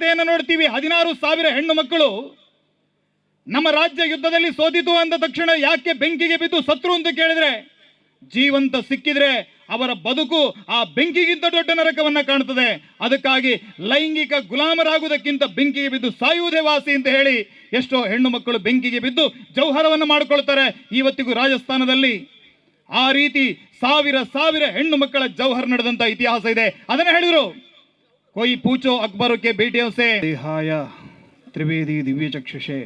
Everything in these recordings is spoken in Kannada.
ವಾರ್ತೆಯನ್ನು ನೋಡ್ತೀವಿ. ಹದಿನಾರು ಸಾವಿರ ಹೆಣ್ಣು ಮಕ್ಕಳು ನಮ್ಮ ರಾಜ್ಯ ಯುದ್ಧದಲ್ಲಿ ಸೋತಿತು ಅಂದ ತಕ್ಷಣ ಯಾಕೆ ಬೆಂಕಿಗೆ ಬಿದ್ದು ಸತ್ರು ಅಂತ ಕೇಳಿದ್ರೆ, ಜೀವಂತ ಸಿಕ್ಕಿದ್ರೆ ಅವರ ಬದುಕು ಆ ಬೆಂಕಿಗಿಂತ ದೊಡ್ಡ ನರಕವನ್ನ ಕಾಣುತ್ತದೆ ಅದಕ್ಕಾಗಿ ಲೈಂಗಿಕ ಗುಲಾಮರಾಗುವುದಕ್ಕಿಂತ ಬೆಂಕಿಗೆ ಬಿದ್ದು ಸಾಯುವುದೇ ವಾಸಿ ಅಂತ ಹೇಳಿ ಎಷ್ಟೋ ಹೆಣ್ಣು ಮಕ್ಕಳು ಬೆಂಕಿಗೆ ಬಿದ್ದು ಜೌಹರವನ್ನು ಮಾಡಿಕೊಳ್ತಾರೆ ಇವತ್ತಿಗೂ ರಾಜಸ್ಥಾನದಲ್ಲಿ. ಆ ರೀತಿ ಸಾವಿರ ಸಾವಿರ ಹೆಣ್ಣು ಮಕ್ಕಳ ಜೌಹರ್ ನಡೆದಂತ ಇತಿಹಾಸ ಇದೆ. ಅದನ್ನ ಹೇಳಿದ್ರು. ಕೊಯ್ ಪೂಚೋ ಅಕ್ಬರಕ್ಕೆ ಭೇಟಿಯೋಸೆ. ದೇಹಾಯ ತ್ರಿವೇದಿ ದಿವ್ಯಚಕ್ಷುಷೆ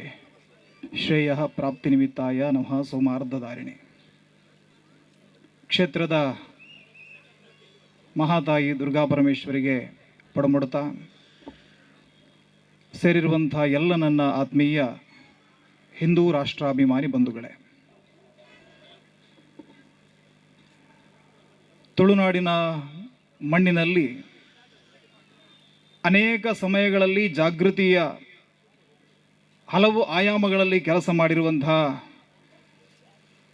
ಶ್ರೇಯ ಪ್ರಾಪ್ತಿ ನಿಮಿತ್ತಾಯ ನಮಃ ಸೋಮಾರ್ಧಧಾರಿಣಿ ಕ್ಷೇತ್ರದ ಮಹಾತಾಯಿ ದುರ್ಗಾ ಪರಮೇಶ್ವರಿಗೆ ಪಡಮಡತ ಸೇರಿರುವಂಥ ಎಲ್ಲ ನನ್ನ ಆತ್ಮೀಯ ಹಿಂದೂ ರಾಷ್ಟ್ರಾಭಿಮಾನಿ ಬಂಧುಗಳೇ. ತುಳುನಾಡಿನ ಮಣ್ಣಿನಲ್ಲಿ ಅನೇಕ ಸಮಯಗಳಲ್ಲಿ ಜಾಗೃತಿಯ ಹಲವು ಆಯಾಮಗಳಲ್ಲಿ ಕೆಲಸ ಮಾಡಿರುವಂತಹ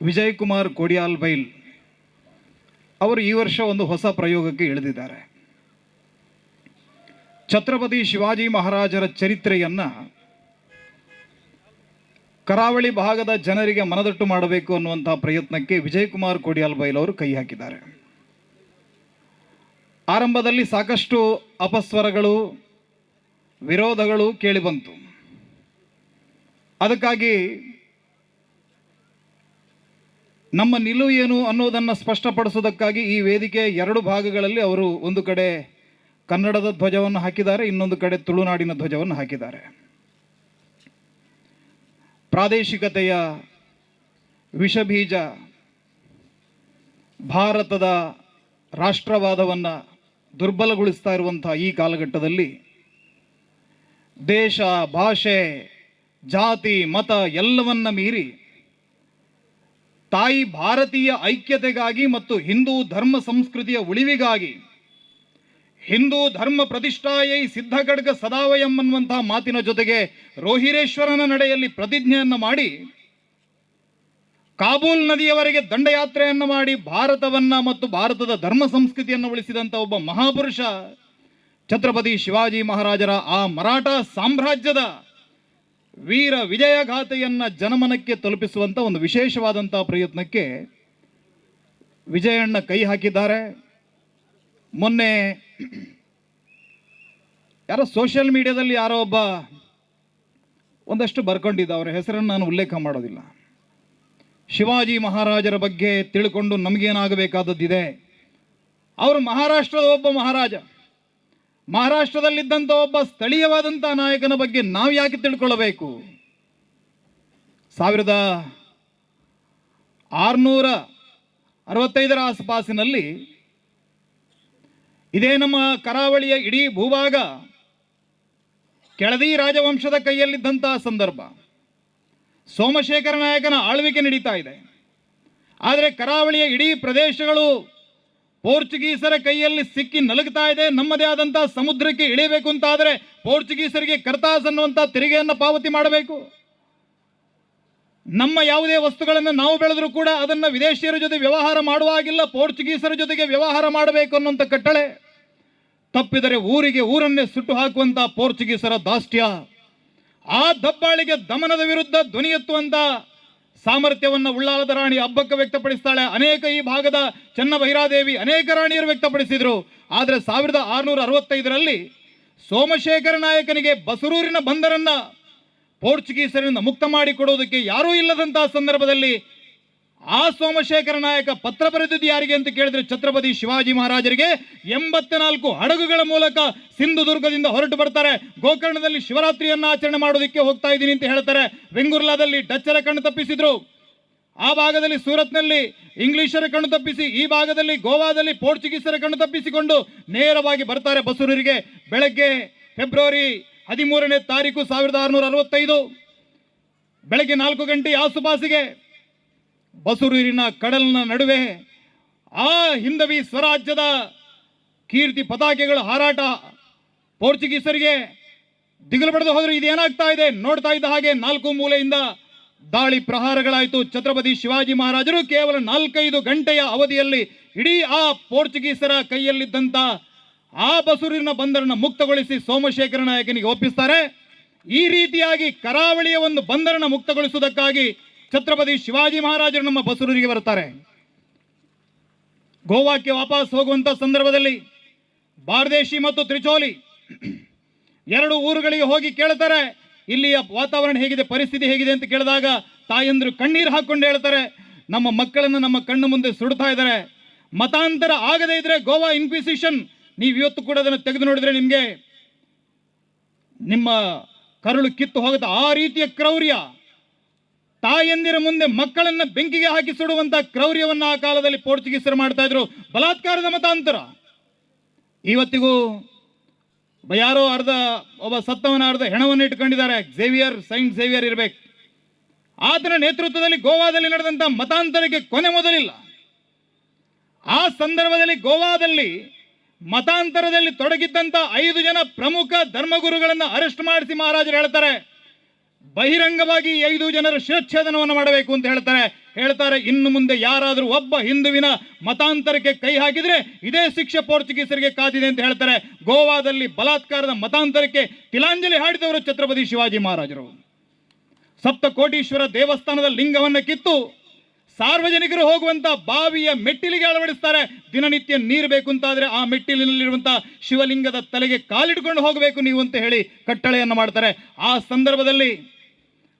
ವಿಜಯ್ ಕುಮಾರ್ ಕೋಡಿಯಾಲ್ ಬೈಲ್ ಅವರು ಈ ವರ್ಷ ಒಂದು ಹೊಸ ಪ್ರಯೋಗಕ್ಕೆ ಇಳಿದಿದ್ದಾರೆ. ಛತ್ರಪತಿ ಶಿವಾಜಿ ಮಹಾರಾಜರ ಚರಿತ್ರೆಯನ್ನು ಕರಾವಳಿ ಭಾಗದ ಜನರಿಗೆ ಮನದಟ್ಟು ಮಾಡಬೇಕು ಅನ್ನುವಂಥ ಪ್ರಯತ್ನಕ್ಕೆ ವಿಜಯ್ ಕುಮಾರ್ ಕೋಡಿಯಾಲ್ ಬೈಲ್ ಅವರು ಕೈ ಹಾಕಿದ್ದಾರೆ. ಆರಂಭದಲ್ಲಿ ಸಾಕಷ್ಟು ಅಪಸ್ವರಗಳು, ವಿರೋಧಗಳು ಕೇಳಿಬಂತು. ಅದಕ್ಕಾಗಿ ನಮ್ಮ ನಿಲುವು ಏನು ಅನ್ನೋದನ್ನು ಸ್ಪಷ್ಟಪಡಿಸೋದಕ್ಕಾಗಿ ಈ ವೇದಿಕೆ ಎರಡು ಭಾಗಗಳಲ್ಲಿ ಅವರು ಒಂದು ಕಡೆ ಕನ್ನಡದ ಧ್ವಜವನ್ನು ಹಾಕಿದ್ದಾರೆ, ಇನ್ನೊಂದು ಕಡೆ ತುಳುನಾಡಿನ ಧ್ವಜವನ್ನು ಹಾಕಿದ್ದಾರೆ. ಪ್ರಾದೇಶಿಕತೆಯ ವಿಷಬೀಜ ಭಾರತದ ರಾಷ್ಟ್ರವಾದವನ್ನು ದುರ್ಬಲಗೊಳಿಸ್ತಾ ಇರುವಂತಹ ಈ ಕಾಲಘಟ್ಟದಲ್ಲಿ ದೇಶ, ಭಾಷೆ, ಜಾತಿ, ಮತ ಎಲ್ಲವನ್ನ ಮೀರಿ ತಾಯಿ ಭಾರತೀಯ ಐಕ್ಯತೆಗಾಗಿ ಮತ್ತು ಹಿಂದೂ ಧರ್ಮ ಸಂಸ್ಕೃತಿಯ ಉಳಿವಿಗಾಗಿ ಹಿಂದೂ ಧರ್ಮ ಪ್ರತಿಷ್ಠಾಯೈ ಸಿದ್ಧಗಡ್ಗ ಸದಾವಯಂ ಅನ್ನುವಂತಹ ಮಾತಿನ ಜೊತೆಗೆ ರೋಹಿರೇಶ್ವರನ ನಡೆಯಲ್ಲಿ ಪ್ರತಿಜ್ಞೆಯನ್ನು ಮಾಡಿ ಕಾಬೂಲ್ ನದಿಯವರೆಗೆ ದಂಡಯಾತ್ರೆಯನ್ನು ಮಾಡಿ ಭಾರತವನ್ನ ಮತ್ತು ಭಾರತದ ಧರ್ಮ ಸಂಸ್ಕೃತಿಯನ್ನು ಉಳಿಸಿದಂಥ ಒಬ್ಬ ಮಹಾಪುರುಷ ಛತ್ರಪತಿ ಶಿವಾಜಿ ಮಹಾರಾಜರ ಆ ಮರಾಠ ಸಾಮ್ರಾಜ್ಯದ ವೀರ ವಿಜಯಗಾಥೆಯನ್ನು ಜನಮನಕ್ಕೆ ತಲುಪಿಸುವಂಥ ಒಂದು ವಿಶೇಷವಾದಂಥ ಪ್ರಯತ್ನಕ್ಕೆ ವಿಜಯಣ್ಣ ಕೈ ಹಾಕಿದ್ದಾರೆ. ಮೊನ್ನೆ ಯಾರೋ ಸೋಷಿಯಲ್ ಮೀಡಿಯಾದಲ್ಲಿ ಯಾರೋ ಒಬ್ಬ ಒಂದಷ್ಟು ಬರ್ಕೊಂಡಿದ್ದ, ಅವರ ಹೆಸರನ್ನು ನಾನು ಉಲ್ಲೇಖ ಮಾಡೋದಿಲ್ಲ. ಶಿವಾಜಿ ಮಹಾರಾಜರ ಬಗ್ಗೆ ತಿಳ್ಕೊಂಡು ನಮಗೇನಾಗಬೇಕಾದದ್ದಿದೆ? ಅವರು ಮಹಾರಾಷ್ಟ್ರದ ಒಬ್ಬ ಮಹಾರಾಜ. ಮಹಾರಾಷ್ಟ್ರದಲ್ಲಿದ್ದಂಥ ಒಬ್ಬ ಸ್ಥಳೀಯವಾದಂಥ ನಾಯಕನ ಬಗ್ಗೆ ನಾವು ಯಾಕೆ ತಿಳ್ಕೊಳ್ಳಬೇಕು? ಸಾವಿರದ ಆರುನೂರ ಅರವತ್ತೈದರ ಆಸುಪಾಸಿನಲ್ಲಿ ಇದೇ ನಮ್ಮ ಕರಾವಳಿಯ ಇಡೀ ಭೂಭಾಗ ಕೆಳದಿ ರಾಜವಂಶದ ಕೈಯಲ್ಲಿದ್ದಂತಹ ಸಂದರ್ಭ. ಸೋಮಶೇಖರ ನಾಯಕನ ಆಳ್ವಿಕೆ ನಡೀತಾ ಇದೆ. ಆದರೆ ಕರಾವಳಿಯ ಇಡೀ ಪ್ರದೇಶಗಳು ಪೋರ್ಚುಗೀಸರ ಕೈಯಲ್ಲಿ ಸಿಕ್ಕಿ ನಲುಗ್ತಾ ಇದೆ. ನಮ್ಮದೇ ಆದಂಥ ಸಮುದ್ರಕ್ಕೆ ಇಳಿಬೇಕು ಅಂತ ಆದರೆ ಪೋರ್ಚುಗೀಸರಿಗೆ ಕರ್ತಾಸ್ ಅನ್ನುವಂಥ ತೆರಿಗೆಯನ್ನು ಪಾವತಿ ಮಾಡಬೇಕು. ನಮ್ಮ ಯಾವುದೇ ವಸ್ತುಗಳನ್ನು ನಾವು ಬೆಳೆದರೂ ಕೂಡ ಅದನ್ನು ವಿದೇಶಿಯರ ಜೊತೆ ವ್ಯವಹಾರ ಮಾಡುವಾಗಿಲ್ಲ ಪೋರ್ಚುಗೀಸರ ಜೊತೆಗೆ ವ್ಯವಹಾರ ಮಾಡಬೇಕು ಅನ್ನುವಂಥ ಕಟ್ಟಳೆ. ತಪ್ಪಿದರೆ ಊರಿಗೆ ಊರನ್ನೇ ಸುಟ್ಟು ಹಾಕುವಂಥ ಪೋರ್ಚುಗೀಸರ ದಾಷ್ಟ್ಯ ಆ ದಬ್ಬಾಳಿಗೆ ದಮನದ ವಿರುದ್ಧ ಧ್ವನಿ ಎತ್ತುವಂತ ಸಾಮರ್ಥ್ಯವನ್ನು ಉಳ್ಳಾಲದ ರಾಣಿ ಹಬ್ಬಕ್ಕೆ ವ್ಯಕ್ತಪಡಿಸ್ತಾಳೆ. ಅನೇಕ ಈ ಭಾಗದ ಚನ್ನಭೈರಾದೇವಿ ಅನೇಕ ರಾಣಿಯರು ವ್ಯಕ್ತಪಡಿಸಿದರು. ಆದರೆ ಸಾವಿರದ ಆರುನೂರ ಅರವತ್ತೈದರಲ್ಲಿ ಸೋಮಶೇಖರ ನಾಯಕನಿಗೆ ಬಸರೂರಿನ ಬಂದರನ್ನ ಪೋರ್ಚುಗೀಸರಿಂದ ಮುಕ್ತ ಮಾಡಿಕೊಡೋದಕ್ಕೆ ಯಾರೂ ಇಲ್ಲದಂತಹ ಸಂದರ್ಭದಲ್ಲಿ ಆ ಸೋಮಶೇಖರ ನಾಯಕ ಪತ್ರ ಬರೆದಿದ್ದು ಯಾರಿಗೆ ಅಂತ ಕೇಳಿದ್ರೆ ಛತ್ರಪತಿ ಶಿವಾಜಿ ಮಹಾರಾಜರಿಗೆ ಎಂಬತ್ತ ನಾಲ್ಕು ಹಡಗುಗಳ ಮೂಲಕ ಸಿಂಧುದುರ್ಗದಿಂದ ಹೊರಟು ಬರ್ತಾರೆ. ಗೋಕರ್ಣದಲ್ಲಿ ಶಿವರಾತ್ರಿಯನ್ನು ಆಚರಣೆ ಮಾಡೋದಕ್ಕೆ ಹೋಗ್ತಾ ಇದ್ದೀನಿ ಅಂತ ಹೇಳ್ತಾರೆ. ವೆಂಗುರ್ಲಾದಲ್ಲಿ ಡಚ್ಚರ ಕಣ್ಣು ತಪ್ಪಿಸಿದ್ರು. ಆ ಭಾಗದಲ್ಲಿ ಸೂರತ್ನಲ್ಲಿ ಇಂಗ್ಲಿಷರ ಕಣ್ಣು ತಪ್ಪಿಸಿ, ಈ ಭಾಗದಲ್ಲಿ ಗೋವಾದಲ್ಲಿ ಪೋರ್ಚುಗೀಸರ ಕಣ್ಣು ತಪ್ಪಿಸಿಕೊಂಡು ನೇರವಾಗಿ ಬರ್ತಾರೆ ಬಸೂರಿಗೆ ಬೆಳಗ್ಗೆ ಫೆಬ್ರವರಿ ಹದಿಮೂರನೇ ತಾರೀಕು ಸಾವಿರದ ಆರುನೂರ ಅರವತ್ತೈದು ಬೆಳಗ್ಗೆ ನಾಲ್ಕು ಗಂಟೆ ಆಸುಪಾಸಿಗೆ ಬಸರೂರಿನ ಕಡಲಿನ ನಡುವೆ ಆ ಹಿಂದವಿ ಸ್ವರಾಜ್ಯದ ಕೀರ್ತಿ ಪತಾಕೆಗಳು ಹಾರಾಟ ಪೋರ್ಚುಗೀಸರಿಗೆ ದಿಗಿಲು ಪಡೆದು ಹೋದ್ರು ಇದೇನಾಗ್ತಾ ಇದೆ? ನೋಡ್ತಾ ಇದ್ದ ಹಾಗೆ ನಾಲ್ಕು ಮೂಲೆಯಿಂದ ದಾಳಿ ಪ್ರಹಾರಗಳಾಯಿತು. ಛತ್ರಪತಿ ಶಿವಾಜಿ ಮಹಾರಾಜರು ಕೇವಲ ನಾಲ್ಕೈದು ಗಂಟೆಯ ಅವಧಿಯಲ್ಲಿ ಇಡೀ ಆ ಪೋರ್ಚುಗೀಸರ ಕೈಯಲ್ಲಿದ್ದಂಥ ಆ ಬಸೂರಿನ ಬಂದರನ್ನು ಮುಕ್ತಗೊಳಿಸಿ ಸೋಮಶೇಖರ ನಾಯಕನಿಗೆ ಒಪ್ಪಿಸ್ತಾರೆ. ಈ ರೀತಿಯಾಗಿ ಕರಾವಳಿಯ ಒಂದು ಬಂದರನ್ನು ಮುಕ್ತಗೊಳಿಸುವುದಕ್ಕಾಗಿ ಛತ್ರಪತಿ ಶಿವಾಜಿ ಮಹಾರಾಜರು ನಮ್ಮ ಬಸರೂರಿಗೆ ಬರ್ತಾರೆ ಗೋವಾಕ್ಕೆ ವಾಪಸ್ ಹೋಗುವಂತ ಸಂದರ್ಭದಲ್ಲಿ ಬಾರ್ದೇಶಿ ಮತ್ತು ತ್ರಿಚೋಲಿ ಎರಡು ಊರುಗಳಿಗೆ ಹೋಗಿ ಕೇಳ್ತಾರೆ. ಇಲ್ಲಿಯ ವಾತಾವರಣ ಹೇಗಿದೆ, ಪರಿಸ್ಥಿತಿ ಹೇಗಿದೆ ಅಂತ ಕೇಳಿದಾಗ ತಾಯಂದ್ರು ಕಣ್ಣೀರು ಹಾಕೊಂಡು ಹೇಳ್ತಾರೆ, ನಮ್ಮ ಮಕ್ಕಳನ್ನು ನಮ್ಮ ಕಣ್ಣು ಮುಂದೆ ಸುಡ್ತಾ ಇದ್ದಾರೆ. ಮತಾಂತರ ಆಗದೇ ಇದ್ರೆ ಗೋವಾ ಇನ್ಕ್ವಿಸಿಷನ್, ನೀವು ಇವತ್ತು ಕೂಡ ಅದನ್ನು ತೆಗೆದು ನೋಡಿದ್ರೆ ನಿಮಗೆ ನಿಮ್ಮ ಕರುಳು ಕಿತ್ತು ಹೋಗುತ್ತೆ. ಆ ರೀತಿಯ ಕ್ರೌರ್ಯ ತಾಯಂದಿರ ಮುಂದೆ ಮಕ್ಕಳನ್ನ ಬೆಂಕಿಗೆ ಹಾಕಿ ಸುಡುವಂತ ಕ್ರೌರ್ಯವನ್ನ ಆ ಕಾಲದಲ್ಲಿ ಪೋರ್ಚುಗೀಸರು ಮಾಡ್ತಾ ಇದ್ರು. ಬಲಾತ್ಕಾರದ ಮತಾಂತರ. ಇವತ್ತಿಗೂ ಯಾರೋ ಅರ್ಧ ಒಬ್ಬ ಸತ್ತವನ ಅರ್ಧ ಹೆಣವನ್ನು ಇಟ್ಕೊಂಡಿದ್ದಾರೆ. ಝೇವಿಯರ್ ಸೈಂಟ್ ಝೇವಿಯರ್ ಇರಬೇಕು. ಆತನ ನೇತೃತ್ವದಲ್ಲಿ ಗೋವಾದಲ್ಲಿ ನಡೆದಂತ ಮತಾಂತರಕ್ಕೆ ಕೊನೆ ಮೊದಲಿಲ್ಲ. ಆ ಸಂದರ್ಭದಲ್ಲಿ ಗೋವಾದಲ್ಲಿ ಮತಾಂತರದಲ್ಲಿ ತೊಡಗಿದ್ದಂತ ಐದು ಜನ ಪ್ರಮುಖ ಧರ್ಮಗುರುಗಳನ್ನು ಅರೆಸ್ಟ್ ಮಾಡಿಸಿ ಮಹಾರಾಜರು ಹೇಳ್ತಾರೆ. ಬಹಿರಂಗವಾಗಿ ಐದು ಜನರ ಶಿರಚ್ಛೇದನವನ್ನು ಮಾಡಬೇಕು ಅಂತ ಹೇಳ್ತಾರೆ. ಹೇಳ್ತಾರೆ, ಇನ್ನು ಮುಂದೆ ಯಾರಾದರೂ ಒಬ್ಬ ಹಿಂದುವಿನ ಮತಾಂತರಕ್ಕೆ ಕೈ ಹಾಕಿದ್ರೆ ಇದೇ ಶಿಕ್ಷೆ ಪೋರ್ಚುಗೀಸರಿಗೆ ಕಾದಿದೆ ಅಂತ ಹೇಳ್ತಾರೆ. ಗೋವಾದಲ್ಲಿ ಬಲಾತ್ಕಾರದ ಮತಾಂತರಕ್ಕೆ ತಿಲಾಂಜಲಿ ಹಾಡಿದವರು ಛತ್ರಪತಿ ಶಿವಾಜಿ ಮಹಾರಾಜರು. ಸಪ್ತಕೋಟೀಶ್ವರ ದೇವಸ್ಥಾನದ ಲಿಂಗವನ್ನ ಕಿತ್ತು ಸಾರ್ವಜನಿಕರು ಹೋಗುವಂತ ಬಾವಿಯ ಮೆಟ್ಟಿಲಿಗೆ ಅಳವಡಿಸ್ತಾರೆ. ದಿನನಿತ್ಯ ನೀರು ಬೇಕು ಅಂತಾದ್ರೆ ಆ ಮೆಟ್ಟಿಲಿನಲ್ಲಿರುವಂತ ಶಿವಲಿಂಗದ ತಲೆಗೆ ಕಾಲಿಡ್ಕೊಂಡು ಹೋಗಬೇಕು ನೀವು ಅಂತ ಹೇಳಿ ಕಟ್ಟಳೆಯನ್ನು ಮಾಡ್ತಾರೆ. ಆ ಸಂದರ್ಭದಲ್ಲಿ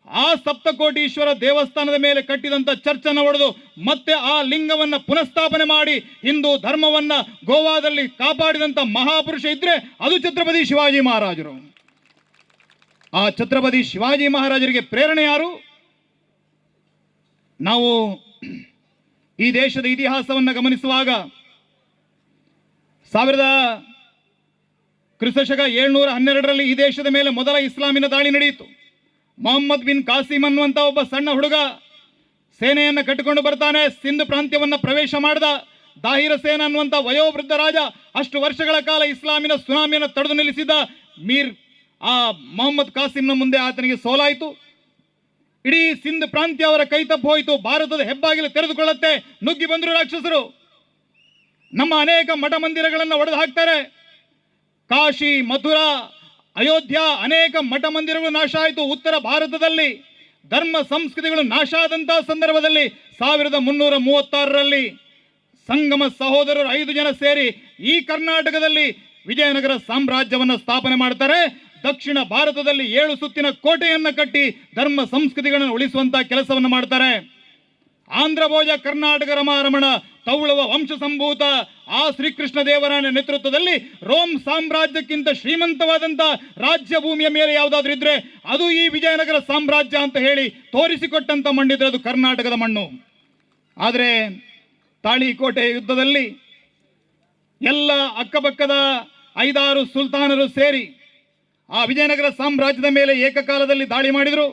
ಆ ಸಪ್ತಕೋಟೀಶ್ವರ ದೇವಸ್ಥಾನದ ಮೇಲೆ ಕಟ್ಟಿದಂತ ಚರ್ಚನ್ನು ಒಡೆದು ಮತ್ತೆ ಆ ಲಿಂಗವನ್ನ ಪುನಃಸ್ಥಾಪನೆ ಮಾಡಿ ಹಿಂದೂ ಧರ್ಮವನ್ನ ಗೋವಾದಲ್ಲಿ ಕಾಪಾಡಿದಂತ ಮಹಾಪುರುಷ ಇದ್ರೆ ಅದು ಛತ್ರಪತಿ ಶಿವಾಜಿ ಮಹಾರಾಜರು. ಆ ಛತ್ರಪತಿ ಶಿವಾಜಿ ಮಹಾರಾಜರಿಗೆ ಪ್ರೇರಣೆ ಯಾರು? ನಾವು ಈ ದೇಶದ ಇತಿಹಾಸವನ್ನು ಗಮನಿಸುವಾಗ ಸಾವಿರದ ಕ್ರಿಸ್ತಶಕ ಏಳ್ನೂರ ಹನ್ನೆರಡರಲ್ಲಿ ಈ ದೇಶದ ಮೇಲೆ ಮೊದಲ ಇಸ್ಲಾಮಿನ ದಾಳಿ ನಡೆಯಿತು. ಮೊಹಮ್ಮದ್ ಬಿನ್ ಕಾಸಿಮ್ ಅನ್ನುವಂಥ ಒಬ್ಬ ಸಣ್ಣ ಹುಡುಗ ಸೇನೆಯನ್ನು ಕಟ್ಟಿಕೊಂಡು ಬರ್ತಾನೆ, ಸಿಂಧ್ ಪ್ರಾಂತ್ಯವನ್ನು ಪ್ರವೇಶ ಮಾಡಿದ. ದಾಹಿರ ಸೇನ ಅನ್ನುವಂಥ ವಯೋವೃದ್ಧ ರಾಜ ಅಷ್ಟು ವರ್ಷಗಳ ಕಾಲ ಇಸ್ಲಾಮಿನ ಸುನಾಮಿಯನ್ನು ತಡೆದು ನಿಲ್ಲಿಸಿದ ಮೀರ್ ಆ ಮೊಹಮ್ಮದ್ ಕಾಸಿಮ್ನ ಮುಂದೆ ಆತನಿಗೆ ಸೋಲಾಯಿತು. ಇಡೀ ಸಿಂಧ್ ಪ್ರಾಂತ್ಯ ಅವರ ಕೈ ತಪ್ಪು ಹೋಯಿತು. ಭಾರತದ ಹೆಬ್ಬಾಗಿಲು ತೆರೆದುಕೊಳ್ಳುತ್ತೆ. ನುಗ್ಗಿ ಬಂದರು ರಾಕ್ಷಸರು. ನಮ್ಮ ಅನೇಕ ಮಠ ಮಂದಿರಗಳನ್ನು ಒಡೆದು ಹಾಕ್ತಾರೆ. ಕಾಶಿ, ಮಥುರಾ, ಅಯೋಧ್ಯ ಅನೇಕ ಮಠ ಮಂದಿರಗಳು ನಾಶ ಆಯಿತು. ಉತ್ತರ ಭಾರತದಲ್ಲಿ ಧರ್ಮ ಸಂಸ್ಕೃತಿಗಳು ನಾಶ ಆದಂತಹ ಸಂದರ್ಭದಲ್ಲಿ ಸಾವಿರದ ಮುನ್ನೂರ ಮೂವತ್ತಾರರಲ್ಲಿ ಸಂಗಮ ಸಹೋದರರು ಐದು ಜನ ಸೇರಿ ಈ ಕರ್ನಾಟಕದಲ್ಲಿ ವಿಜಯನಗರ ಸಾಮ್ರಾಜ್ಯವನ್ನು ಸ್ಥಾಪನೆ ಮಾಡ್ತಾರೆ. ದಕ್ಷಿಣ ಭಾರತದಲ್ಲಿ ಏಳು ಸುತ್ತಿನ ಕೋಟೆಯನ್ನು ಕಟ್ಟಿ ಧರ್ಮ ಸಂಸ್ಕೃತಿಗಳನ್ನು ಉಳಿಸುವಂತ ಕೆಲಸವನ್ನು ಮಾಡ್ತಾರೆ. ಆಂಧ್ರ ಭೋಜ, ಕರ್ನಾಟಕ ರಮಾರಮಣ, ತೌಳವ ವಂಶ ಸಂಭೂತ ಆ ಶ್ರೀಕೃಷ್ಣ ದೇವರಾಯನ ನೇತೃತ್ವದಲ್ಲಿ ರೋಮ್ ಸಾಮ್ರಾಜ್ಯಕ್ಕಿಂತ ಶ್ರೀಮಂತವಾದಂಥ ರಾಜ್ಯ ಭೂಮಿಯ ಮೇಲೆ ಯಾವುದಾದ್ರೂ ಇದ್ರೆ ಅದು ಈ ವಿಜಯನಗರ ಸಾಮ್ರಾಜ್ಯ ಅಂತ ಹೇಳಿ ತೋರಿಸಿಕೊಟ್ಟಂತ ಮಣ್ಣಿದ್ರೆ ಅದು ಕರ್ನಾಟಕದ ಮಣ್ಣು. ಆದರೆ ತಾಳಿಕೋಟೆ ಯುದ್ಧದಲ್ಲಿ ಎಲ್ಲ ಅಕ್ಕಪಕ್ಕದ ಐದಾರು ಸುಲ್ತಾನರು ಸೇರಿ ಆ ವಿಜಯನಗರ ಸಾಮ್ರಾಜ್ಯದ ಮೇಲೆ ಏಕಕಾಲದಲ್ಲಿ ದಾಳಿ ಮಾಡಿದರು.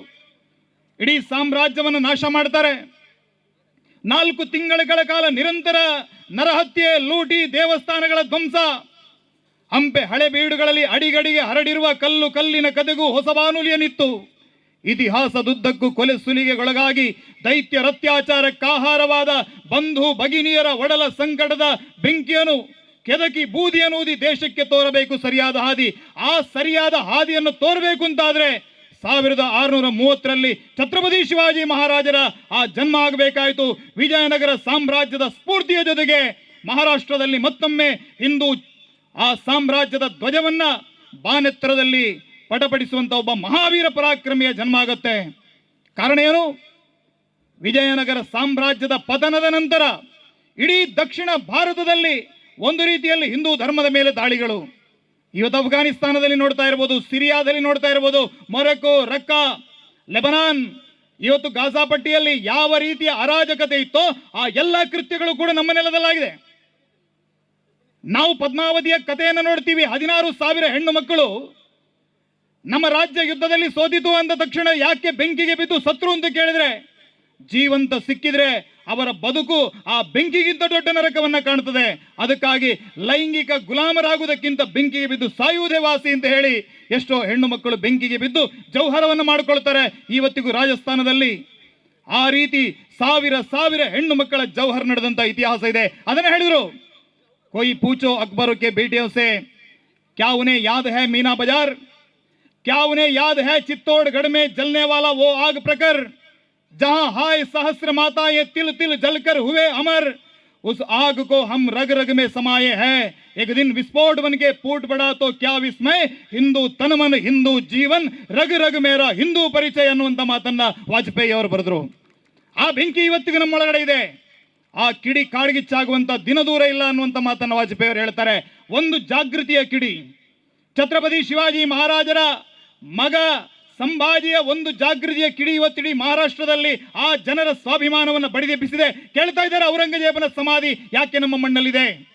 ಇಡೀ ಸಾಮ್ರಾಜ್ಯವನ್ನು ನಾಶ ಮಾಡ್ತಾರೆ. ನಾಲ್ಕು ತಿಂಗಳುಗಳ ಕಾಲ ನಿರಂತರ ನರಹತ್ಯೆ, ಲೂಟಿ, ದೇವಸ್ಥಾನಗಳ ಧ್ವಂಸ. ಹಂಪೆ ಹಳೆ ಬೀಡುಗಳಲ್ಲಿ ಅಡಿಗಡಿಗೆ ಹರಡಿರುವ ಕಲ್ಲು ಕಲ್ಲಿನ ಕದೆಗೂ ಹೊಸ ಬಾನುಲಿಯನಿತ್ತು ಇತಿಹಾಸದುದ್ದಕ್ಕೂ ಕೊಲೆ ಸುಲಿಗೆಗೊಳಗಾಗಿ ದೈತ್ಯ ರತ್ಯಾಚಾರಕ್ಕಾಹಾರವಾದ ಬಂಧು ಭಗಿನಿಯರ ಒಡಲ ಸಂಕಟದ ಬೆಂಕಿಯನ್ನು ಕೆದಕಿ ಬೂದಿ ಅನ್ನುವುದು ದೇಶಕ್ಕೆ ತೋರಬೇಕು ಸರಿಯಾದ ಹಾದಿ. ಆ ಸರಿಯಾದ ಹಾದಿಯನ್ನು ತೋರಬೇಕು ಅಂತಾದರೆ ಸಾವಿರದ ಆರುನೂರ ಮೂವತ್ತರಲ್ಲಿ ಛತ್ರಪತಿ ಶಿವಾಜಿ ಮಹಾರಾಜರ ಆ ಜನ್ಮ ಆಗಬೇಕಾಯಿತು. ವಿಜಯನಗರ ಸಾಮ್ರಾಜ್ಯದ ಸ್ಫೂರ್ತಿಯ ಜೊತೆಗೆ ಮಹಾರಾಷ್ಟ್ರದಲ್ಲಿ ಮತ್ತೊಮ್ಮೆ ಹಿಂದೂ ಆ ಸಾಮ್ರಾಜ್ಯದ ಧ್ವಜವನ್ನ ಬಾನೆತ್ತರದಲ್ಲಿ ಪಟಪಡಿಸುವಂತ ಒಬ್ಬ ಮಹಾವೀರ ಪರಾಕ್ರಮಿಯ ಜನ್ಮ ಆಗುತ್ತೆ. ಕಾರಣ ಏನು? ವಿಜಯನಗರ ಸಾಮ್ರಾಜ್ಯದ ಪತನದ ನಂತರ ಇಡೀ ದಕ್ಷಿಣ ಭಾರತದಲ್ಲಿ ಒಂದು ರೀತಿಯಲ್ಲಿ ಹಿಂದೂ ಧರ್ಮದ ಮೇಲೆ ದಾಳಿಗಳು. ಇವತ್ತು ಅಫ್ಘಾನಿಸ್ತಾನದಲ್ಲಿ ನೋಡ್ತಾ ಇರ್ಬೋದು, ಸಿರಿಯಾದಲ್ಲಿ ನೋಡ್ತಾ ಇರ್ಬೋದು ಮೊರಕೋ ರಕ್ಕ, ಲೆಬನಾನ್. ಇವತ್ತು ಗಾಜಾ ಪಟ್ಟಿಯಲ್ಲಿ ಯಾವ ರೀತಿಯ ಅರಾಜಕತೆ ಇತ್ತೋ ಆ ಎಲ್ಲ ಕೃತ್ಯಗಳು ಕೂಡ ನಮ್ಮ ನೆಲದಲ್ಲಾಗಿದೆ. ನಾವು ಪದ್ಮಾವತಿಯ ಕಥೆಯನ್ನು ನೋಡ್ತೀವಿ, ಹದಿನಾರು ಸಾವಿರ ಹೆಣ್ಣು ಮಕ್ಕಳು. ನಮ್ಮ ರಾಜ್ಯ ಯುದ್ಧದಲ್ಲಿ ಸೋತಿತು ಅಂದ ತಕ್ಷಣ ಯಾಕೆ ಬೆಂಕಿಗೆ ಬಿದ್ದು ಸತ್ರು ಅಂತ ಕೇಳಿದ್ರೆ, ಜೀವಂತ ಸಿಕ್ಕಿದ್ರೆ ಅವರ ಬದುಕು ಆ ಬೆಂಕಿಗಿಂತ ದೊಡ್ಡ ನರಕವನ್ನ ಕಾಣುತ್ತದೆ. ಅದಕ್ಕಾಗಿ ಲೈಂಗಿಕ ಗುಲಾಮರಾಗುವುದಕ್ಕಿಂತ ಬೆಂಕಿಗೆ ಬಿದ್ದು ಸಾಯುವುದೇ ವಾಸಿ ಅಂತ ಹೇಳಿ ಎಷ್ಟೋ ಹೆಣ್ಣು ಮಕ್ಕಳು ಬೆಂಕಿಗೆ ಬಿದ್ದು ಜೌಹರವನ್ನು ಮಾಡಿಕೊಳ್ತಾರೆ ಇವತ್ತಿಗೂ ರಾಜಸ್ಥಾನದಲ್ಲಿ. ಆ ರೀತಿ ಸಾವಿರ ಸಾವಿರ ಹೆಣ್ಣು ಮಕ್ಕಳ ಜೌಹರ್ ನಡೆದಂಥ ಇತಿಹಾಸ ಇದೆ. ಅದನ್ನು ಹೇಳಿದರು. ಕೊಯ್ ಪೂಚೋ ಅಕ್ಬರಕ್ಕೆ ಹೊಸೆ ಕ್ಯಾವುನೇ ಯಾದ್ ಹೇ ಮೀನಾ ಬಜಾರ್? ಕ್ಯಾವುನೇ ಯಾದ ಹೇ ಚಿತ್ತೋಡ್ ಗಡ್ಮೆ ಜಲ್ನೆವಾಲಾ ಓ ಆಗ್ ಪ್ರಕರ್? जहां हाय सहस्र माता ये तिल तिल जलकर हुए अमर उस आग को हम रग रग में समाये हैं एक दिन विस्फोट बन के फूट पड़ा तो क्या विस्मय ಹಿಂದೂ ತನ್ಮನ್ ಹಿಂದೂ ಜೀವನ್ ರಗ್ ರಗ್ ಮೇರ ಹಿಂದೂ ಪರಿಚಯ ಅನ್ನುವಂಥ ಮಾತನ್ನ ವಾಜಪೇಯಿ ಅವರು ಬರೆದ್ರು ಆ ಬೆಂಕಿ ಇವತ್ತಿಗೂ ನಮ್ಮೊಳಗಡೆ ಇದೆ ಆ ಕಿಡಿ ಕಾಡ್ಗಿಚ್ಚಾಗುವಂತ ದಿನ ದೂರ ಇಲ್ಲ ಅನ್ನುವಂಥ ಮಾತನ್ನ ವಾಜಪೇಯಿ ಅವರು ಹೇಳ್ತಾರೆ ಒಂದು ಜಾಗೃತಿಯ ಕಿಡಿ ಛತ್ರಪತಿ ಶಿವಾಜಿ ಮಹಾರಾಜರ ಮಗ ಸಂಭಾಜಿಯ ಒಂದು ಜಾಗೃತಿಯ ಕಿಡಿ ತಿಳಿ ಮಹಾರಾಷ್ಟ್ರದಲ್ಲಿ ಆ ಜನರ ಸ್ವಾಭಿಮಾನವನ್ನು ಬಡಿದೆಬ್ಬಿಸಿದೆ. ಕೇಳ್ತಾ ಇದ್ದಾರೆ ಔರಂಗಜೇಬನ ಸಮಾಧಿ ಯಾಕೆ ನಮ್ಮ ಮಣ್ಣಲ್ಲಿದೆ?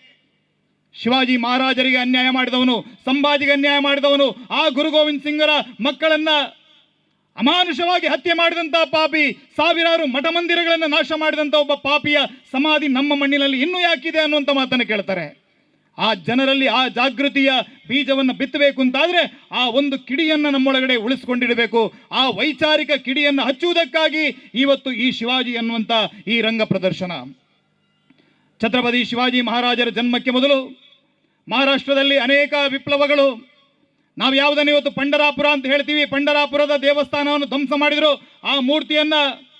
ಶಿವಾಜಿ ಮಹಾರಾಜರಿಗೆ ಅನ್ಯಾಯ ಮಾಡಿದವನು, ಸಂಭಾಜಿಗೆ ಅನ್ಯಾಯ ಮಾಡಿದವನು, ಆ ಗುರು ಗೋವಿಂದ್ ಸಿಂಗರ ಮಕ್ಕಳನ್ನ ಅಮಾನುಷವಾಗಿ ಹತ್ಯೆ ಮಾಡಿದಂತ ಪಾಪಿ, ಸಾವಿರಾರು ಮಠ ಮಂದಿರಗಳನ್ನು ನಾಶ ಮಾಡಿದಂಥ ಒಬ್ಬ ಪಾಪಿಯ ಸಮಾಧಿ ನಮ್ಮ ಮಣ್ಣಿನಲ್ಲಿ ಇನ್ನೂ ಯಾಕಿದೆ ಅನ್ನುವಂಥ ಮಾತನ್ನು ಕೇಳ್ತಾರೆ. ಆ ಜನರಲ್ಲಿ ಆ ಜಾಗೃತಿಯ ಬೀಜವನ್ನು ಬಿತ್ತಬೇಕು ಅಂತಾದರೆ ಆ ಒಂದು ಕಿಡಿಯನ್ನು ನಮ್ಮೊಳಗಡೆ ಉಳಿಸ್ಕೊಂಡಿಡಬೇಕು. ಆ ವೈಚಾರಿಕ ಕಿಡಿಯನ್ನು ಹಚ್ಚುವುದಕ್ಕಾಗಿ ಇವತ್ತು ಈ ಶಿವಾಜಿ ಅನ್ನುವಂಥ ಈ ರಂಗ ಪ್ರದರ್ಶನ. ಛತ್ರಪತಿ ಶಿವಾಜಿ ಮಹಾರಾಜರ ಜನ್ಮಕ್ಕೆ ಮೊದಲು ಮಹಾರಾಷ್ಟ್ರದಲ್ಲಿ ಅನೇಕ ವಿಪ್ಲವಗಳು. ನಾವು ಯಾವುದನ್ನು ಇವತ್ತು ಪಂಡರಾಪುರ ಅಂತ ಹೇಳ್ತೀವಿ. ಪಂಡರಾಪುರದ ದೇವಸ್ಥಾನವನ್ನು ಧ್ವಂಸ ಮಾಡಿದ್ರು. ಆ ಮೂರ್ತಿಯನ್ನು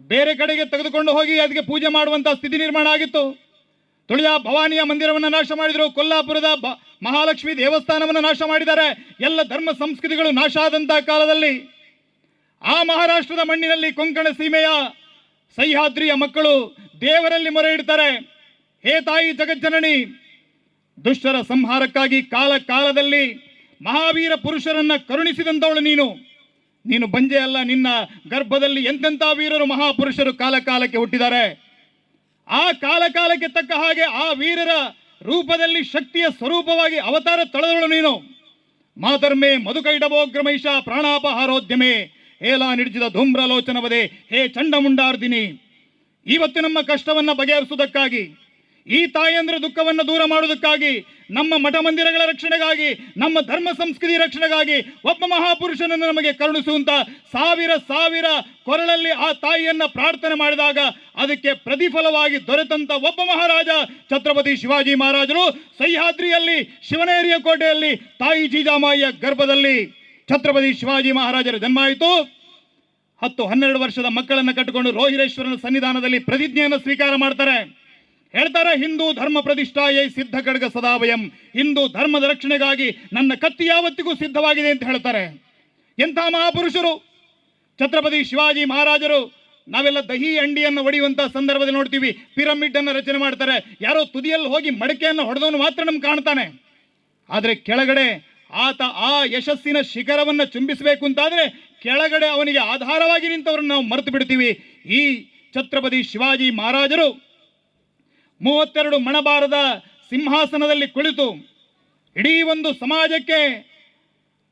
ಬೇರೆ ಕಡೆಗೆ ತೆಗೆದುಕೊಂಡು ಹೋಗಿ ಅದಕ್ಕೆ ಪೂಜೆ ಮಾಡುವಂಥ ಸ್ಥಿತಿ ನಿರ್ಮಾಣ ಆಗಿತ್ತು. ತುಳಿಯ ಭವಾನಿಯ ಮಂದಿರವನ್ನು ನಾಶ ಮಾಡಿದರು. ಕೊಲ್ಲಾಪುರದ ಮಹಾಲಕ್ಷ್ಮಿ ದೇವಸ್ಥಾನವನ್ನು ನಾಶ ಮಾಡಿದ್ದಾರೆ. ಎಲ್ಲ ಧರ್ಮ ಸಂಸ್ಕೃತಿಗಳು ನಾಶ ಆದಂತಹ ಕಾಲದಲ್ಲಿ ಆ ಮಹಾರಾಷ್ಟ್ರದ ಮಣ್ಣಿನಲ್ಲಿ ಕೊಂಕಣ ಸೀಮೆಯ ಸಹ್ಯಾದ್ರಿಯ ಮಕ್ಕಳು ದೇವರಲ್ಲಿ ಮೊರೆ ಇಡ್ತಾರೆ. ಹೇ ತಾಯಿ ಜಗಜ್ಜನನಿ, ದುಷ್ಟರ ಸಂಹಾರಕ್ಕಾಗಿ ಕಾಲ ಕಾಲದಲ್ಲಿ ಮಹಾವೀರ ಪುರುಷರನ್ನ ಕರುಣಿಸಿದಂತವಳು ನೀನು. ನೀನು ಬಂಜೆ ಅಲ್ಲ, ನಿನ್ನ ಗರ್ಭದಲ್ಲಿ ಎಂತೆಂಥ ವೀರರು ಮಹಾಪುರುಷರು ಕಾಲ ಕಾಲಕ್ಕೆ ಹುಟ್ಟಿದ್ದಾರೆ. ಆ ಕಾಲಕಾಲಕ್ಕೆ ತಕ್ಕ ಹಾಗೆ ಆ ವೀರರ ರೂಪದಲ್ಲಿ ಶಕ್ತಿಯ ಸ್ವರೂಪವಾಗಿ ಅವತಾರ ತಳೆದಳು ನೀನು. ಮಾತರ್ಮೆ ಮಧುಕೈಡವೋಗ್ರಮೈಷ ಪ್ರಾಣಾಪಹಾರೋದ್ಯಮೆ. ಹೇಲ ನಿಡಿಸಿದ ಧೂಮ್ರಲೋಚನವದೆ ಹೇ ಚಂಡಮುಂಡಾರ್ದಿನಿ. ಇವತ್ತು ನಮ್ಮ ಕಷ್ಟವನ್ನು ಬಗೆಹರಿಸುವುದಕ್ಕಾಗಿ ಈ ತಾಯಂದ್ರ ದುಃಖವನ್ನು ದೂರ ಮಾಡುವುದಕ್ಕಾಗಿ, ನಮ್ಮ ಮಠ ಮಂದಿರಗಳ ರಕ್ಷಣೆಗಾಗಿ, ನಮ್ಮ ಧರ್ಮ ಸಂಸ್ಕೃತಿ ರಕ್ಷಣೆಗಾಗಿ ಒಬ್ಬ ಮಹಾಪುರುಷನನ್ನು ನಮಗೆ ಕರುಣಿಸುವಂತ ಸಾವಿರ ಸಾವಿರ ಕೊರಳಲ್ಲಿ ಆ ತಾಯಿಯನ್ನ ಪ್ರಾರ್ಥನೆ ಮಾಡಿದಾಗ ಅದಕ್ಕೆ ಪ್ರತಿಫಲವಾಗಿ ದೊರೆತಂತ ಒಬ್ಬ ಮಹಾರಾಜ ಛತ್ರಪತಿ ಶಿವಾಜಿ ಮಹಾರಾಜರು ಸಹ್ಯಾದ್ರಿಯಲ್ಲಿ ಶಿವನೇರಿಯ ಕೋಟೆಯಲ್ಲಿ, ತಾಯಿ ಜೀಜಾಮಾಯಿಯ ಗರ್ಭದಲ್ಲಿ ಛತ್ರಪತಿ ಶಿವಾಜಿ ಮಹಾರಾಜರ ಜನ್ಮ ಆಯಿತು. ಹತ್ತು ಹನ್ನೆರಡು ವರ್ಷದ ಮಕ್ಕಳನ್ನು ಕಟ್ಟಿಕೊಂಡು ರೋಹಿರೇಶ್ವರನ ಸನ್ನಿಧಾನದಲ್ಲಿ ಪ್ರತಿಜ್ಞೆಯನ್ನು ಸ್ವೀಕಾರ ಮಾಡ್ತಾರೆ. ಹೇಳ್ತಾರೆ, ಹಿಂದೂ ಧರ್ಮ ಪ್ರತಿಷ್ಠಾಯೇ ಸಿದ್ಧ ಖಡ್ಗ ಸದಾವಯಂ ಹಿಂದೂ ಧರ್ಮದ ರಕ್ಷಣೆಗಾಗಿ ನನ್ನ ಕತ್ತಿ ಯಾವತ್ತಿಗೂ ಸಿದ್ಧವಾಗಿದೆ ಅಂತ ಹೇಳ್ತಾರೆ. ಎಂಥ ಮಹಾಪುರುಷರು? ಛತ್ರಪತಿ ಶಿವಾಜಿ ಮಹಾರಾಜರು, ನಾವೆಲ್ಲ ದಹಿ ಅಂಡಿಯನ್ನು ಒಡೆಯುವಂಥ ಸಂದರ್ಭದಲ್ಲಿ ನೋಡ್ತೀವಿ, ಪಿರಮಿಡ್ ಅನ್ನು ರಚನೆ ಮಾಡ್ತಾರೆ. ಯಾರೋ ತುದಿಯಲ್ಲಿ ಹೋಗಿ ಮಡಕೆಯನ್ನು ಹೊಡೆದವನು ಮಾತ್ರ ನಮ್ಗೆ ಕಾಣ್ತಾನೆ. ಆದರೆ ಕೆಳಗಡೆ ಆತ ಆ ಯಶಸ್ಸಿನ ಶಿಖರವನ್ನು ಚುಂಬಿಸಬೇಕು ಅಂತಾದರೆ ಕೆಳಗಡೆ ಅವನಿಗೆ ಆಧಾರವಾಗಿ ನಿಂತವರನ್ನು ನಾವು ಮರೆತು ಬಿಡ್ತೀವಿ. ಈ ಛತ್ರಪತಿ ಶಿವಾಜಿ ಮಹಾರಾಜರು ಮೂವತ್ತೆರಡು ಮಣಬಾರದ ಸಿಂಹಾಸನದಲ್ಲಿ ಕುಳಿತು ಇಡೀ ಒಂದು ಸಮಾಜಕ್ಕೆ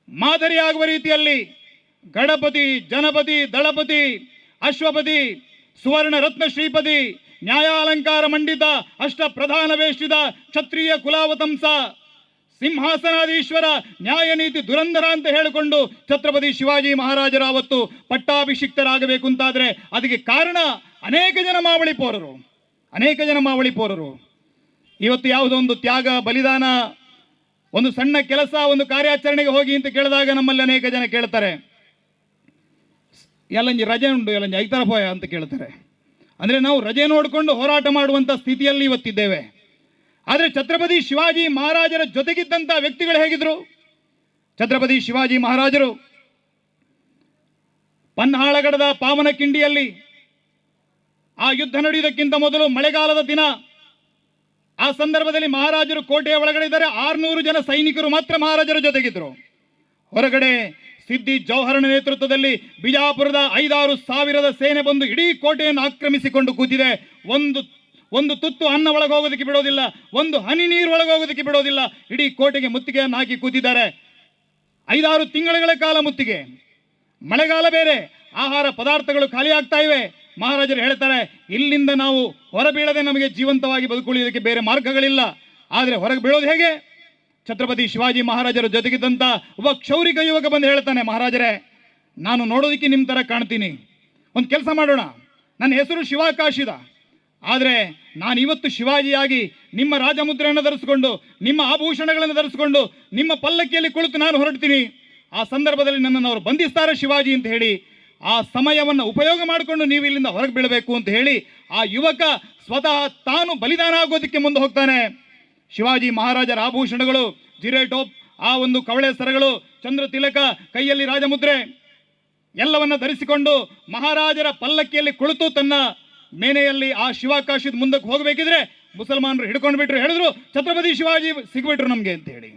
ಮಾದರಿಯಾಗುವ ರೀತಿಯಲ್ಲಿ ಗಣಪತಿ, ಜನಪತಿ, ದಳಪತಿ, ಅಶ್ವಪತಿ, ಸುವರ್ಣ ರತ್ನ ಶ್ರೀಪತಿ, ನ್ಯಾಯಾಲಂಕಾರ ಮಂಡಿತ, ಅಷ್ಟ ಪ್ರಧಾನ ವೇಷಿದ ಕ್ಷತ್ರಿಯ ಕುಲಾವತಂಸ, ಸಿಂಹಾಸನಾಧೀಶ್ವರ, ನ್ಯಾಯ ನೀತಿ ದುರಂಧರ ಅಂತ ಹೇಳಿಕೊಂಡು ಛತ್ರಪತಿ ಶಿವಾಜಿ ಮಹಾರಾಜರ ಅವತ್ತು ಪಟ್ಟಾಭಿಷಿಕ್ತರಾಗಬೇಕು ಅಂತಾದರೆ ಅದಕ್ಕೆ ಕಾರಣ ಅನೇಕ ಜನ ಮಾವಳಿ ಪೋರರು. ಅನೇಕ ಜನ ಮಾವಳಿ ಪೋರರು. ಇವತ್ತು ಯಾವುದೋ ಒಂದು ತ್ಯಾಗ, ಬಲಿದಾನ, ಒಂದು ಸಣ್ಣ ಕೆಲಸ, ಒಂದು ಕಾರ್ಯಾಚರಣೆಗೆ ಹೋಗಿ ಅಂತ ಕೇಳಿದಾಗ ನಮ್ಮಲ್ಲಿ ಅನೇಕ ಜನ ಕೇಳ್ತಾರೆ. ಎಲ್ಲಂಜಿ ರಜೆ ಉಂಟು ಎಲ್ಲಂಜಿ ಐತರ ಪೋಯ ಅಂತ ಕೇಳ್ತಾರೆ. ಅಂದರೆ ನಾವು ರಜೆ ನೋಡಿಕೊಂಡು ಹೋರಾಟ ಮಾಡುವಂಥ ಸ್ಥಿತಿಯಲ್ಲಿ ಇವತ್ತಿದ್ದೇವೆ. ಆದರೆ ಛತ್ರಪತಿ ಶಿವಾಜಿ ಮಹಾರಾಜರ ಜೊತೆಗಿದ್ದಂಥ ವ್ಯಕ್ತಿಗಳು ಹೇಗಿದ್ರು? ಛತ್ರಪತಿ ಶಿವಾಜಿ ಮಹಾರಾಜರು. ಪನ್ಹಾಳಗಡದ ಪಾವನ ಕಿಂಡಿಯಲ್ಲಿ ಆ ಯುದ್ಧ ನಡೆಯುವುದಕ್ಕಿಂತ ಮೊದಲು ಮಳೆಗಾಲದ ದಿನ. ಆ ಸಂದರ್ಭದಲ್ಲಿ ಮಹಾರಾಜರು ಕೋಟೆಯ ಒಳಗಡೆ ಇದ್ದಾರೆ ಆರ್ನೂರು ಜನ ಸೈನಿಕರು ಮಾತ್ರ ಮಹಾರಾಜರ ಜೊತೆಗಿದ್ರು ಹೊರಗಡೆ ಸಿದ್ದಿ ಜೌಹರನ ನೇತೃತ್ವದಲ್ಲಿ ಬಿಜಾಪುರದ ಐದಾರು ಸಾವಿರದ ಸೇನೆ ಬಂದು ಇಡೀ ಕೋಟೆಯನ್ನು ಆಕ್ರಮಿಸಿಕೊಂಡು ಕೂತಿದೆ. ಒಂದು ಒಂದು ತುತ್ತು ಅನ್ನ ಒಳಗೋಗೋದಕ್ಕೆ ಬಿಡೋದಿಲ್ಲ, ಒಂದು ಹನಿ ನೀರು ಒಳಗೋಗೋದಕ್ಕೆ ಬಿಡೋದಿಲ್ಲ. ಇಡೀ ಕೋಟೆಗೆ ಮುತ್ತಿಗೆಯನ್ನು ಹಾಕಿ ಕೂತಿದ್ದಾರೆ. ಐದಾರು ತಿಂಗಳುಗಳ ಕಾಲ ಮುತ್ತಿಗೆ. ಮಳೆಗಾಲ ಬೇರೆ, ಆಹಾರ ಪದಾರ್ಥಗಳು ಖಾಲಿ ಇವೆ. ಮಹಾರಾಜರು ಹೇಳ್ತಾರೆ, ಇಲ್ಲಿಂದ ನಾವು ಹೊರಬೀಳದೆ ನಮಗೆ ಜೀವಂತವಾಗಿ ಬದುಕುಳಿಯೋದಕ್ಕೆ ಬೇರೆ ಮಾರ್ಗಗಳಿಲ್ಲ. ಆದರೆ ಹೊರಗೆ ಬೀಳೋದು ಹೇಗೆ? ಛತ್ರಪತಿ ಶಿವಾಜಿ ಮಹಾರಾಜರ ಜೊತೆಗಿದ್ದಂಥ ಒಬ್ಬ ಕ್ಷೌರಿಕ ಯುವಕ ಬಂದು ಹೇಳ್ತಾನೆ, ಮಹಾರಾಜರೇ, ನಾನು ನೋಡೋದಕ್ಕೆ ನಿಮ್ಮ ಥರ ಕಾಣ್ತೀನಿ. ಒಂದು ಕೆಲಸ ಮಾಡೋಣ. ನನ್ನ ಹೆಸರು ಶಿವಾಕಾಶಿದ. ಆದರೆ ನಾನು ಇವತ್ತು ಶಿವಾಜಿಯಾಗಿ ನಿಮ್ಮ ರಾಜಮುದ್ರೆಯನ್ನು ಧರಿಸಿಕೊಂಡು, ನಿಮ್ಮ ಆಭೂಷಣಗಳನ್ನು ಧರಿಸಿಕೊಂಡು, ನಿಮ್ಮ ಪಲ್ಲಕ್ಕಿಯಲ್ಲಿ ಕುಳಿತು ನಾನು ಹೊರಡ್ತೀನಿ. ಆ ಸಂದರ್ಭದಲ್ಲಿ ನನ್ನನ್ನು ಅವರು ಬಂಧಿಸ್ತಾರೆ ಶಿವಾಜಿ ಅಂತ ಹೇಳಿ ಆ ಸಮಯವನ್ನು ಉಪಯೋಗ ಮಾಡಿಕೊಂಡು ನೀವು ಇಲ್ಲಿಂದ ಹೊರಗೆ ಬೀಳಬೇಕು ಅಂತ ಹೇಳಿ ಆ ಯುವಕ ಸ್ವತಃ ತಾನು ಬಲಿದಾನ ಆಗೋದಕ್ಕೆ ಮುಂದೆ ಹೋಗ್ತಾನೆ. ಶಿವಾಜಿ ಮಹಾರಾಜರ ಆಭೂಷಣಗಳು, ಜಿರೆ ಟೋಪ್, ಆ ಒಂದು ಕವಳೆ ಸರಗಳು, ಚಂದ್ರ ತಿಲಕ, ಕೈಯಲ್ಲಿ ರಾಜಮುದ್ರೆ, ಎಲ್ಲವನ್ನ ಧರಿಸಿಕೊಂಡು ಮಹಾರಾಜರ ಪಲ್ಲಕ್ಕಿಯಲ್ಲಿ ಕುಳಿತು ತನ್ನ ಮೇನೆಯಲ್ಲಿ ಆ ಶಿವಾಕಾಶದ ಮುಂದಕ್ಕೆ ಹೋಗಬೇಕಿದ್ರೆ ಮುಸಲ್ಮಾನರು ಹಿಡ್ಕೊಂಡು ಬಿಟ್ರು ಹೇಳಿದ್ರು, ಛತ್ರಪತಿ ಶಿವಾಜಿ ಸಿಗ್ಬಿಟ್ರು ನಮಗೆ ಅಂತ ಹೇಳಿ.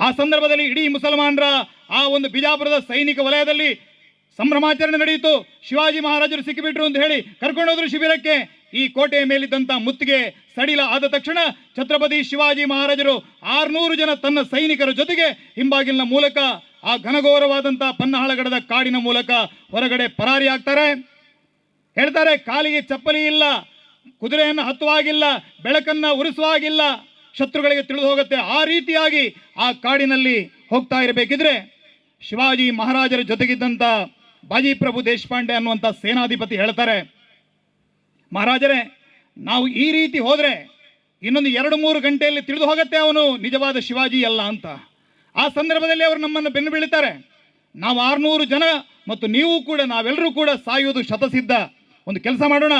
ಆ ಸಂದರ್ಭದಲ್ಲಿ ಇಡೀ ಮುಸಲ್ಮಾನರ ಆ ಒಂದು ಬಿಜಾಪುರದ ಸೈನಿಕ ವಲಯದಲ್ಲಿ ಸಂಭ್ರಮಾಚರಣೆ ನಡೆಯಿತು. ಶಿವಾಜಿ ಮಹಾರಾಜರು ಸಿಕ್ಕಿಬಿಟ್ರು ಅಂತ ಹೇಳಿ ಕರ್ಕೊಂಡೋದ್ರು ಶಿಬಿರಕ್ಕೆ. ಈ ಕೋಟೆಯ ಮೇಲಿದ್ದಂಥ ಮುತ್ತಿಗೆ ಸಡಿಲ ಆದ ತಕ್ಷಣ ಛತ್ರಪತಿ ಶಿವಾಜಿ ಮಹಾರಾಜರು ಆರ್ನೂರು ಜನ ತನ್ನ ಸೈನಿಕರ ಜೊತೆಗೆ ಹಿಂಬಾಗಿಲಿನ ಮೂಲಕ ಆ ಘನಘೋರವಾದಂಥ ಪನ್ನಹಾಳಗಡದ ಕಾಡಿನ ಮೂಲಕ ಹೊರಗಡೆ ಪರಾರಿ ಆಗ್ತಾರೆ. ಹೇಳ್ತಾರೆ, ಕಾಲಿಗೆ ಚಪ್ಪಲಿ ಇಲ್ಲ, ಕುದುರೆಯನ್ನು ಹತ್ತುವಾಗಿಲ್ಲ, ಬೆಳಕನ್ನ ಉರಿಸುವಾಗಿಲ್ಲ, ಶತ್ರುಗಳಿಗೆ ತಿಳಿದು ಹೋಗುತ್ತೆ. ಆ ರೀತಿಯಾಗಿ ಆ ಕಾಡಿನಲ್ಲಿ ಹೋಗ್ತಾ ಇರಬೇಕಿದ್ರೆ ಶಿವಾಜಿ ಮಹಾರಾಜರ ಜೊತೆಗಿದ್ದಂಥ ಬಾಜಿಪ್ರಭು ದೇಶಪಾಂಡೆ ಅನ್ನುವಂಥ ಸೇನಾಧಿಪತಿ ಹೇಳ್ತಾರೆ, ಮಹಾರಾಜರೇ, ನಾವು ಈ ರೀತಿ ಹೋದರೆ ಇನ್ನೊಂದು ಎರಡು ಮೂರು ಗಂಟೆಯಲ್ಲಿ ತಿಳಿದು ಹೋಗುತ್ತೆ ಅವನು ನಿಜವಾದ ಶಿವಾಜಿ ಅಲ್ಲ ಅಂತ. ಆ ಸಂದರ್ಭದಲ್ಲಿ ಅವರು ನಮ್ಮನ್ನು ಬೆನ್ನು ಬೀಳುತ್ತಾರೆ ನಾವು ಆರುನೂರು ಜನ ಮತ್ತು ನೀವು ಕೂಡ, ನಾವೆಲ್ಲರೂ ಕೂಡ ಸಾಯುವುದು ಶತಸಿದ್ಧ. ಒಂದು ಕೆಲಸ ಮಾಡೋಣ.